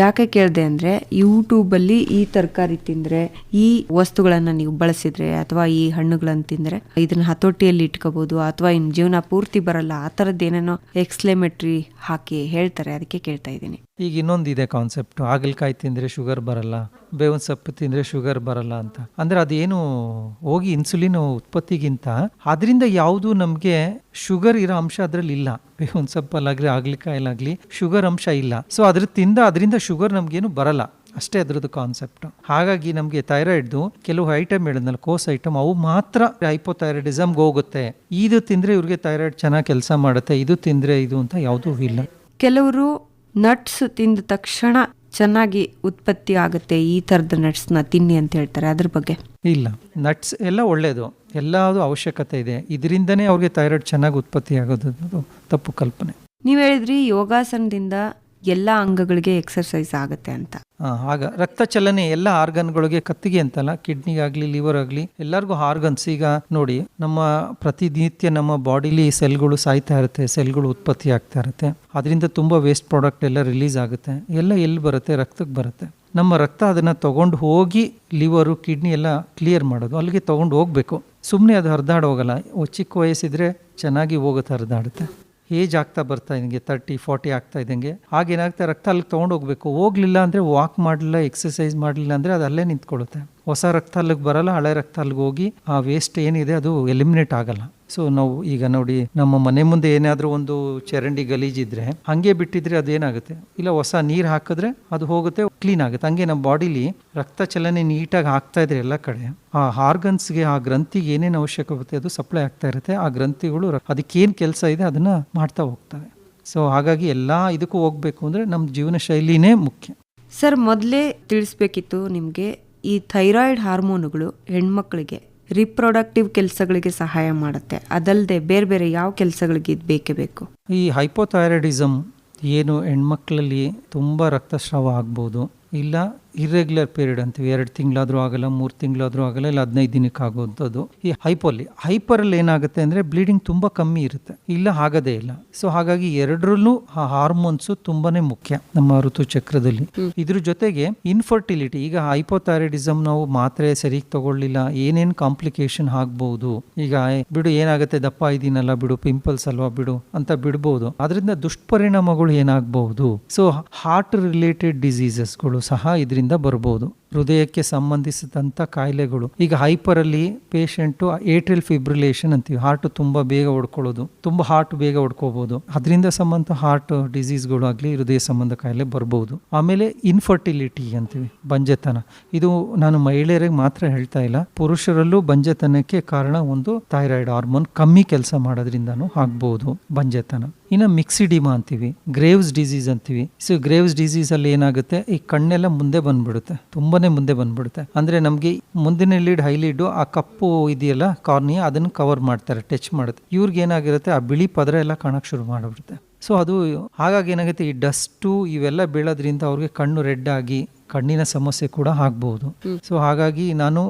Speaker 2: ಯಾಕೆ ಕೇಳಿದೆ ಅಂದರೆ ಯೂಟ್ಯೂಬಲ್ಲಿ ಈ ತರಕಾರಿ ತಿಂದರೆ, ಈ ವಸ್ತುಗಳನ್ನು ನೀವು ಬಳಸಿದರೆ ಅಥವಾ ಈ ಹಣ್ಣುಗಳನ್ನು ತಿಂದರೆ ಇದನ್ನ ಹತೋಟಿಯಲ್ಲಿ ಇಟ್ಕೋಬೋದು ಅಥವಾ ಇನ್ನು ಜೀವನ ಪೂರ್ತಿ ಬರಲ್ಲ, ಆ ಥರದ್ದು ಏನೇನೋ ಎಕ್ಸ್ಲೆಮೆಟ್ರಿ ಹಾಕಿ ಹೇಳ್ತಾರೆ, ಅದಕ್ಕೆ ಕೇಳ್ತಾ ಇದ್ದೀನಿ.
Speaker 3: ಈಗ ಇನ್ನೊಂದಿದೆ ಕಾನ್ಸೆಪ್ಟ್ ಹಾಗಲಕಾಯಿ ತಿಂದ್ರೆ ಶುಗರ್ ಬರಲ್ಲ, ಬೇವಿನ ಸೊಪ್ಪು ತಿಂದ್ರೆ ಶುಗರ್ ಬರಲ್ಲ ಅಂತ. ಅಂದ್ರೆ ಅದೇನು ಹೋಗಿ ಇನ್ಸುಲಿನ್ ಉತ್ಪತ್ತಿಗಿಂತ ಅದರಿಂದ ಯಾವುದು ನಮಗೆ ಶುಗರ್ ಇರೋ ಅಂಶ ಅದರಲ್ಲಿ ಇಲ್ಲ. ಬೇವಿನ ಸೊಪ್ಪಲ್ಲಾಗಲಿ, ಹಾಗಲಕಾಯಲ್ಲಾಗಲಿ ಶುಗರ್ ಅಂಶ ಇಲ್ಲ. ಸೊ ಅದ್ರ ತಿಂದ ಅದರಿಂದ ಶುಗರ್ ನಮಗೇನು ಬರಲ್ಲ. ಅಷ್ಟೇ ಅದರದ್ದು ಕಾನ್ಸೆಪ್ಟ್ ಹಾಗಾಗಿ ನಮಗೆ ಥೈರಾಯ್ಡ್ದು ಕೆಲವು ಐಟಮ್ ಹೇಳಿದ್ನಲ್ಲ, ಕೋಸ್ ಐಟಮ್ ಅವು ಮಾತ್ರ ಹೈಪೋಥೈರಾಯ್ಡಿಸಮ್ಗೆ ಹೋಗುತ್ತೆ. ಇದು ತಿಂದ್ರೆ ಇವ್ರಿಗೆ ಥೈರಾಯ್ಡ್ ಚೆನ್ನಾಗಿ ಕೆಲಸ ಮಾಡುತ್ತೆ, ಇದು ತಿಂದ್ರೆ ಇದು ಅಂತ ಯಾವುದೂ ಇಲ್ಲ.
Speaker 2: ಕೆಲವರು ನಟ್ಸ್ ತಿಂದ ತಕ್ಷಣ ಚೆನ್ನಾಗಿ ಉತ್ಪತ್ತಿ ಆಗುತ್ತೆ ಈ ಥರದ ನಟ್ಸ್ನ ತಿನ್ನಿ ಅಂತ ಹೇಳ್ತಾರೆ. ಅದ್ರ ಬಗ್ಗೆ.
Speaker 3: ಇಲ್ಲ ನಟ್ಸ್ ಎಲ್ಲ ಒಳ್ಳೆಯದು ಎಲ್ಲದು ಅವಶ್ಯಕತೆ ಇದೆ. ಇದರಿಂದನೇ ಅವ್ರಿಗೆ ಥೈರಾಯ್ಡ್ ಚೆನ್ನಾಗಿ ಉತ್ಪತ್ತಿ ಆಗೋದು ತಪ್ಪು ಕಲ್ಪನೆ.
Speaker 2: ನೀವು ಹೇಳಿದ್ರಿ ಯೋಗಾಸನದಿಂದ ಎಲ್ಲ ಅಂಗಗಳಿಗೆ ಎಕ್ಸರ್ಸೈಸ್ ಆಗುತ್ತೆ ಅಂತ.
Speaker 3: ಆಗ ರಕ್ತ ಚಲನೆ ಎಲ್ಲ ಆರ್ಗನ್ಗಳಿಗೆ ಕತ್ತಿಗೆ ಅಂತಲ್ಲ ಕಿಡ್ನಿಗಾಗ್ಲಿ ಲಿವರ್ ಆಗಲಿ, ಎಲ್ಲರಿಗೂ ಆರ್ಗನ್ಸ್. ಈಗ ನೋಡಿ, ನಮ್ಮ ಪ್ರತಿನಿತ್ಯ ನಮ್ಮ ಬಾಡಿಲಿ ಸೆಲ್ಗಳು ಸಾಯ್ತಾ ಇರುತ್ತೆ, ಸೆಲ್ಗಳು ಉತ್ಪತ್ತಿ ಆಗ್ತಾ ಇರುತ್ತೆ. ಅದರಿಂದ ತುಂಬ ವೇಸ್ಟ್ ಪ್ರಾಡಕ್ಟ್ ಎಲ್ಲ ರಿಲೀಸ್ ಆಗುತ್ತೆ. ಎಲ್ಲ ಎಲ್ಲಿ ಬರುತ್ತೆ? ರಕ್ತಕ್ಕೆ ಬರುತ್ತೆ. ನಮ್ಮ ರಕ್ತ ಅದನ್ನು ತಗೊಂಡು ಹೋಗಿ ಲಿವರು, ಕಿಡ್ನಿ ಎಲ್ಲ ಕ್ಲಿಯರ್ ಮಾಡೋದು. ಅಲ್ಲಿಗೆ ತಗೊಂಡು ಹೋಗಬೇಕು. ಸುಮ್ಮನೆ ಅದು ಹರಿದಾಡೋಗಲ್ಲ. ಚಿಕ್ಕ ವಯಸ್ಸಿದ್ರೆ ಚೆನ್ನಾಗಿ ಹೋಗುತ್ತೆ, ಹರಿದಾಡುತ್ತೆ. ಏಜ್ ಆಗ್ತಾ ಬರ್ತಾ ಇದಂಗೆ ತರ್ಟಿ ಫಾರ್ಟಿ ಆಗ್ತಾ ಇದ್ದಂಗೆ. ಆಗೇನಾಗ್ತಾ ರಕ್ತ ಅಲ್ಲಿ ತೊಗೊಂಡು ಹೋಗ್ಬೇಕು. ಹೋಗ್ಲಿಲ್ಲ ಅಂದರೆ ವಾಕ್ ಮಾಡಲಿಲ್ಲ ಎಕ್ಸಸೈಸ್ ಮಾಡಲಿಲ್ಲ ಅಂದರೆ ಅದು ಅಲ್ಲೇ ನಿಂತ್ಕೊಳ್ಳುತ್ತೆ. ಹೊಸ ರಕ್ತ ಅಲ್ಲಿಗೆ ಬರಲ್ಲ, ಹಳೆ ರಕ್ತ ಅಲ್ಲಿಗೆ ಹೋಗಿ ಆ ವೇಸ್ಟ್ ಏನಿದೆ ಅದು ಎಲಿಮಿನೇಟ್ ಆಗಲ್ಲ. ಸೊ ನಾವು ಈಗ ನೋಡಿ, ನಮ್ಮ ಮನೆ ಮುಂದೆ ಏನಾದರೂ ಒಂದು ಚರಂಡಿ ಗಲೀಜಿದ್ರೆ, ಹಂಗೆ ಬಿಟ್ಟಿದ್ರೆ ಅದೇನಾಗುತ್ತೆ? ಇಲ್ಲ, ಹೊಸ ನೀರು ಹಾಕಿದ್ರೆ ಅದು ಹೋಗುತ್ತೆ ಕ್ಲೀನ್ ಆಗುತ್ತೆ. ಹಂಗೆ ನಮ್ಮ ಬಾಡಿಲಿ ರಕ್ತ ಚಲನೆ ನೀಟಾಗಿ ಆಗ್ತಾ ಇದ್ರೆ ಎಲ್ಲ ಕಡೆ, ಆ ಆರ್ಗನ್ಸ್ಗೆ ಆ ಗ್ರಂಥಿಗೆ ಏನೇನು ಅವಶ್ಯಕತೆ ಅದು ಸಪ್ಲೈ ಆಗ್ತಾ ಇರುತ್ತೆ. ಆ ಗ್ರಂಥಿಗಳು ಅದಕ್ಕೇನು ಕೆಲಸ ಇದೆ, ಅದನ್ನ ಮಾಡ್ತಾ ಹೋಗ್ತವೆ. ಸೊ ಹಾಗಾಗಿ ಎಲ್ಲ ಇದಕ್ಕೂ ಹೋಗ್ಬೇಕು ಅಂದರೆ ನಮ್ಮ ಜೀವನ ಶೈಲಿನೇ ಮುಖ್ಯ.
Speaker 2: ಸರ್, ಮೊದಲೇ ತಿಳಿಸ್ಬೇಕಿತ್ತು ನಿಮಗೆ, ಈ ಥೈರಾಯ್ಡ್ ಹಾರ್ಮೋನುಗಳು ಹೆಣ್ಮಕ್ಳಿಗೆ ರಿಪ್ರೊಡಕ್ಟಿವ್ ಕೆಲಸಗಳಿಗೆ ಸಹಾಯ ಮಾಡುತ್ತೆ. ಅದಲ್ಲದೆ ಬೇರೆ ಬೇರೆ ಯಾವ ಕೆಲಸಗಳಿಗೆ ಇದು ಬೇಕೇ ಬೇಕು?
Speaker 3: ಈ ಹೈಪೋಥೈರಾಯ್ಡಿಸಮ್ ಏನು ಹೆಣ್ಮಕ್ಳಲ್ಲಿ ತುಂಬ ರಕ್ತಸ್ರಾವ ಆಗ್ಬೋದು, ಇಲ್ಲ ಇರ್ರೆಗ್ಯುಲರ್ ಪೀರಿಯಡ್ ಅಂತೀವಿ ಎರಡು ತಿಂಗಳಾದರೂ ಆಗಲ್ಲ ಮೂರು ತಿಂಗಳಾದರೂ ಆಗಲ್ಲ ಇಲ್ಲ ಹದಿನೈದು ದಿನಕ್ಕೆ ಆಗೋವಂಥದ್ದು ಈ ಹೈಪೋಲಿ ಹೈಪರಲ್ಲಿ ಏನಾಗುತ್ತೆ ಅಂದರೆ ಬ್ಲೀಡಿಂಗ್ ತುಂಬ ಕಮ್ಮಿ ಇರುತ್ತೆ. ಇಲ್ಲ ಆಗದೇ ಇಲ್ಲ. ಸೊ ಹಾಗಾಗಿ ಎರಡರಲ್ಲೂ ಆ ಹಾರ್ಮೋನ್ಸು ತುಂಬಾನೇ ಮುಖ್ಯ ನಮ್ಮ ಋತುಚಕ್ರದಲ್ಲಿ. ಇದ್ರ ಜೊತೆಗೆ ಇನ್ಫರ್ಟಿಲಿಟಿ ಈಗ ಹೈಪೋಥೈರಾಯ್ಡಿಸಮ್ ನಾವು ಮಾತ್ರೆ ಸರಿಗೆ ತಗೊಳ್ಳಿಲ್ಲ ಏನೇನು ಕಾಂಪ್ಲಿಕೇಶನ್ ಆಗ್ಬಹುದು ಈಗ ಬಿಡು ಏನಾಗುತ್ತೆ ದಪ್ಪ ಇದೀನಲ್ಲ ಬಿಡು ಪಿಂಪಲ್ಸ್ ಅಲ್ವಾ ಬಿಡು ಅಂತ ಬಿಡ್ಬೋದು. ಅದರಿಂದ ದುಷ್ಪರಿಣಾಮಗಳು ಏನಾಗಬಹುದು ಸೊ ಹಾರ್ಟ್ ರಿಲೇಟೆಡ್ ಡಿಸೀಸಸ್ಗಳು ಸಹ ಇದರಿಂದ ಬರ್ಬೋದು. ಹೃದಯಕ್ಕೆ ಸಂಬಂಧಿಸಿದಂಥ ಕಾಯಿಲೆಗಳು. ಈಗ ಹೈಪರಲ್ಲಿ ಪೇಷಂಟು ಏಟ್ರಿಲ್ ಫಿಬ್ರಿಲೇಷನ್ ಅಂತೀವಿ. ಹಾರ್ಟ್ ತುಂಬ ಬೇಗ ಹೊಡ್ಕೊಳ್ಳೋದು ತುಂಬ ಹಾರ್ಟ್ ಬೇಗ ಹೊಡ್ಕೋಬಹುದು ಅದರಿಂದ ಸಂಬಂಧ ಹಾರ್ಟ್ ಡಿಸೀಸ್ಗಳು ಆಗಲಿ, ಹೃದಯ ಸಂಬಂಧ ಕಾಯಿಲೆ ಬರ್ಬೋದು. ಆಮೇಲೆ ಇನ್ಫರ್ಟಿಲಿಟಿ ಅಂತೀವಿ, ಬಂಜೆತನ. ಇದು ನಾನು ಮಹಿಳೆಯರಿಗೆ ಮಾತ್ರ ಹೇಳ್ತಾ ಇಲ್ಲ. ಪುರುಷರಲ್ಲೂ ಬಂಜೆತನಕ್ಕೆ ಕಾರಣ ಒಂದು ಥೈರಾಯ್ಡ್ ಹಾರ್ಮೋನ್ ಕಮ್ಮಿ ಕೆಲಸ ಮಾಡೋದ್ರಿಂದನೂ ಆಗ್ಬೋದು ಬಂಜೆತನ. ಇನ್ನು ಮಿಕ್ಸಿಡಿಮಾ ಅಂತೀವಿ ಗ್ರೇವ್ಸ್ ಡಿಸೀಸ್ ಅಂತೀವಿ. ಸೊ ಗ್ರೇವ್ಸ್ ಡಿಸೀಸಲ್ಲಿ ಏನಾಗುತ್ತೆ? ಈ ಕಣ್ಣೆಲ್ಲ ಮುಂದೆ ಬಂದ್ಬಿಡುತ್ತೆ. ತುಂಬಾನೇ ಮುಂದೆ ಬಂದ್ಬಿಡುತ್ತೆ. ಅಂದ್ರೆ ನಮಗೆ ಮುಂದಿನ ಲೀಡ್ ಹೈ ಲೀಡು ಆ ಕಪ್ಪು ಇದೆಯಲ್ಲ ಕಾರ್ನಿಯ ಅದನ್ನು ಕವರ್ ಮಾಡ್ತಾರೆ ಟಚ್ ಮಾಡುತ್ತೆ. ಇವ್ರಿಗೆ ಏನಾಗಿರುತ್ತೆ ಆ ಬಿಳಿ ಪದರ ಎಲ್ಲ ಕಾಣಕ್ಕೆ ಶುರು ಮಾಡಿಬಿಡುತ್ತೆ. ಸೊ ಅದು ಹಾಗಾಗಿ ಏನಾಗುತ್ತೆ ಈ ಡಸ್ಟು ಇವೆಲ್ಲ ಬೀಳೋದ್ರಿಂದ ಅವ್ರಿಗೆ ಕಣ್ಣು ರೆಡ್ ಆಗಿ ಕಣ್ಣಿನ ಸಮಸ್ಯೆ ಕೂಡ ಆಗ್ಬೋದು. ಸೊ ಹಾಗಾಗಿ ನಾನು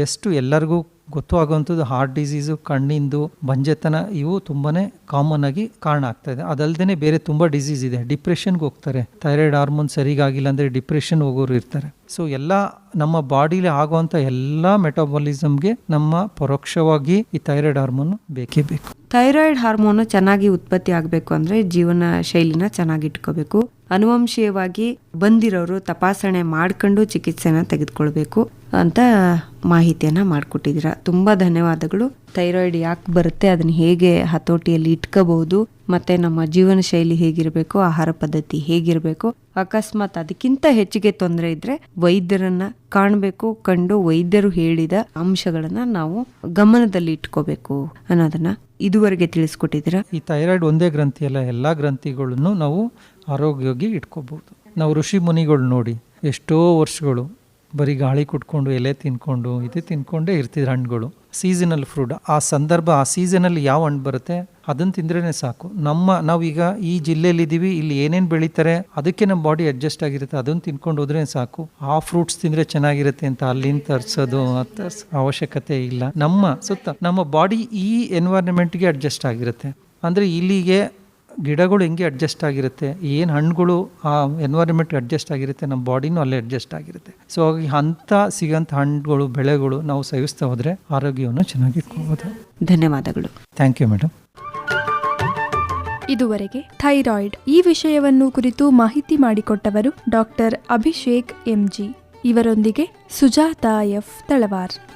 Speaker 3: ಜಸ್ಟ್ ಎಲ್ಲರಿಗೂ ಗೊತ್ತಾಗುವಂಥದ್ದು ಹಾರ್ಟ್ ಡಿಸೀಸು ಕಣ್ಣಿಂದು ಬಂಜೆತನ ಇವು ತುಂಬಾ ಕಾಮನ್ ಆಗಿ ಕಾರಣ ಆಗ್ತಾ ಇದೆ. ಬೇರೆ ತುಂಬ ಡಿಸೀಸ್ ಇದೆ. ಡಿಪ್ರೆಷನ್ಗೆ ಹೋಗ್ತಾರೆ. ಥೈರಾಯ್ಡ್ ಹಾರ್ಮೋನ್ ಸರಿಗಾಗಿಲ್ಲ ಅಂದರೆ ಡಿಪ್ರೆಷನ್ ಹೋಗೋರು ಇರ್ತಾರೆ. ಸೊ ಎಲ್ಲ ನಮ್ಮ ಬಾಡಿಲಿ ಆಗುವಂಥ ಎಲ್ಲ ಮೆಟಾಬಾಲಿಸಮ್ಗೆ ನಮ್ಮ ಪರೋಕ್ಷವಾಗಿ ಈ ಥೈರಾಯ್ಡ್ ಹಾರ್ಮೋನ್ ಬೇಕೇ ಬೇಕು.
Speaker 2: ಥೈರಾಯ್ಡ್ ಹಾರ್ಮೋನು ಚೆನ್ನಾಗಿ ಉತ್ಪತ್ತಿ ಆಗಬೇಕು ಅಂದ್ರೆ ಜೀವನ ಶೈಲಿನ ಚೆನ್ನಾಗಿ ಇಟ್ಕೋಬೇಕು. ಅನುವಂಶೀಯವಾಗಿ ಬಂದಿರೋರು ತಪಾಸಣೆ ಮಾಡ್ಕೊಂಡು ಚಿಕಿತ್ಸೆನ ತೆಗೆದುಕೊಳ್ಬೇಕು. ಅಂತ ಮಾಹಿತಿಯನ್ನ ಮಾಡಿಕೊಟ್ಟಿದ್ದೀರಾ. ತುಂಬಾ ಧನ್ಯವಾದಗಳು. ಥೈರಾಯ್ಡ್ ಯಾಕೆ ಬರುತ್ತೆ, ಅದನ್ನ ಹೇಗೆ ಹತೋಟಿಯಲ್ಲಿ ಇಟ್ಕೋಬಹುದು ಮತ್ತೆ ನಮ್ಮ ಜೀವನ ಶೈಲಿ ಹೇಗಿರಬೇಕು, ಆಹಾರ ಪದ್ಧತಿ ಹೇಗಿರಬೇಕು. ಅಕಸ್ಮಾತ್ ಅದಕ್ಕಿಂತ ಹೆಚ್ಚಿಗೆ ತೊಂದರೆ ಇದ್ರೆ ವೈದ್ಯರನ್ನ ಕಾಣಬೇಕು, ಕಂಡು ವೈದ್ಯರು ಹೇಳಿದ ಅಂಶಗಳನ್ನ ನಾವು ಗಮನದಲ್ಲಿ ಇಟ್ಕೋಬೇಕು ಅನ್ನೋದನ್ನ ಇದುವರೆಗೆ ತಿಳಿಸ್ಕೊಟ್ಟಿದ್ದೀರಾ.
Speaker 3: ಈ ಥೈರಾಯ್ಡ್ ಒಂದೇ ಗ್ರಂಥಿ ಅಲ್ಲ, ಎಲ್ಲ ಗ್ರಂಥಿಗಳನ್ನು ನಾವು ಆರೋಗ್ಯವಾಗಿ ಇಟ್ಕೋಬಹುದು ನಾವು ಋಷಿ ಮುನಿಗಳು ನೋಡಿ, ಎಷ್ಟೋ ವರ್ಷಗಳು ಬರೀ ಗಾಳಿ ಕುಟ್ಕೊಂಡು ಎಲೆ ತಿನ್ಕೊಂಡು ಇದೆ ತಿನ್ಕೊಂಡೇ ಇರ್ತಿದ್ರು ಹಣ್ಣುಗಳು. ಸೀಸನಲ್ ಫ್ರೂಟ್ ಆ ಸಂದರ್ಭ, ಆ ಸೀಸನಲ್ಲಿ ಯಾವ ಹಣ್ಣು ಬರುತ್ತೆ, ಅದನ್ನು ತಿಂದ್ರೇ ಸಾಕು. ನಮ್ಮ, ನಾವೀಗ ಈ ಜಿಲ್ಲೆಯಲ್ಲಿ ಇದ್ದೀವಿ ಇಲ್ಲಿ ಏನೇನು ಬೆಳೀತಾರೆ, ಅದಕ್ಕೆ ನಮ್ಮ ಬಾಡಿ ಅಡ್ಜಸ್ಟ್ ಆಗಿರುತ್ತೆ, ಅದನ್ನು ತಿನ್ಕೊಂಡು ಹೋದ್ರೆ ಸಾಕು. ಆ ಫ್ರೂಟ್ಸ್ ತಿಂದರೆ ಚೆನ್ನಾಗಿರುತ್ತೆ ಅಂತ ಅಲ್ಲಿಂದ ತರಿಸೋದು ತರ್ಸ್, ಅವಶ್ಯಕತೆ ಇಲ್ಲ. ನಮ್ಮ ಸುತ್ತ, ನಮ್ಮ ಬಾಡಿ ಈ ಎನ್ವೈರನ್ಮೆಂಟ್ಗೆ ಅಡ್ಜಸ್ಟ್ ಆಗಿರುತ್ತೆ. ಅಂದರೆ ಇಲ್ಲಿಗೆ ಗಿಡಗಳು ಹೆಂಗೆ ಅಡ್ಜಸ್ಟ್ ಆಗಿರುತ್ತೆ ಏನು ಹಣ್ಣುಗಳು ಆ ಎನ್ವೈರನ್ಮೆಂಟ್ಗೆ ಅಡ್ಜಸ್ಟ್ ಆಗಿರುತ್ತೆ ನಮ್ಮ ಬಾಡಿನೂ ಅಲ್ಲೇ ಅಡ್ಜಸ್ಟ್ ಆಗಿರುತ್ತೆ. ಸೊ ಹಾಗಾಗಿ ಅಂಥ ಸಿಗೋಂಥ ಹಣ್ಣುಗಳು ಬೆಳೆಗಳು ನಾವು ಸೇವಿಸ್ತಾ ಹೋದರೆ ಆರೋಗ್ಯವನ್ನು ಚೆನ್ನಾಗಿ ಇಟ್ಕೋಬೋದು.
Speaker 2: ಧನ್ಯವಾದಗಳು.
Speaker 3: ಥ್ಯಾಂಕ್ ಯು ಮೇಡಮ್
Speaker 1: ಇದುವರೆಗೆ ಥೈರಾಯ್ಡ್ ಈ ವಿಷಯವನ್ನು ಕುರಿತು ಮಾಹಿತಿ ಮಾಡಿಕೊಟ್ಟವರು ಡಾಕ್ಟರ್ ಅಭಿಷೇಕ್ ಎಂಜಿ. ಇವರೊಂದಿಗೆ ಸುಜಾತಾ ಎಫ್. ತಳವಾರ್.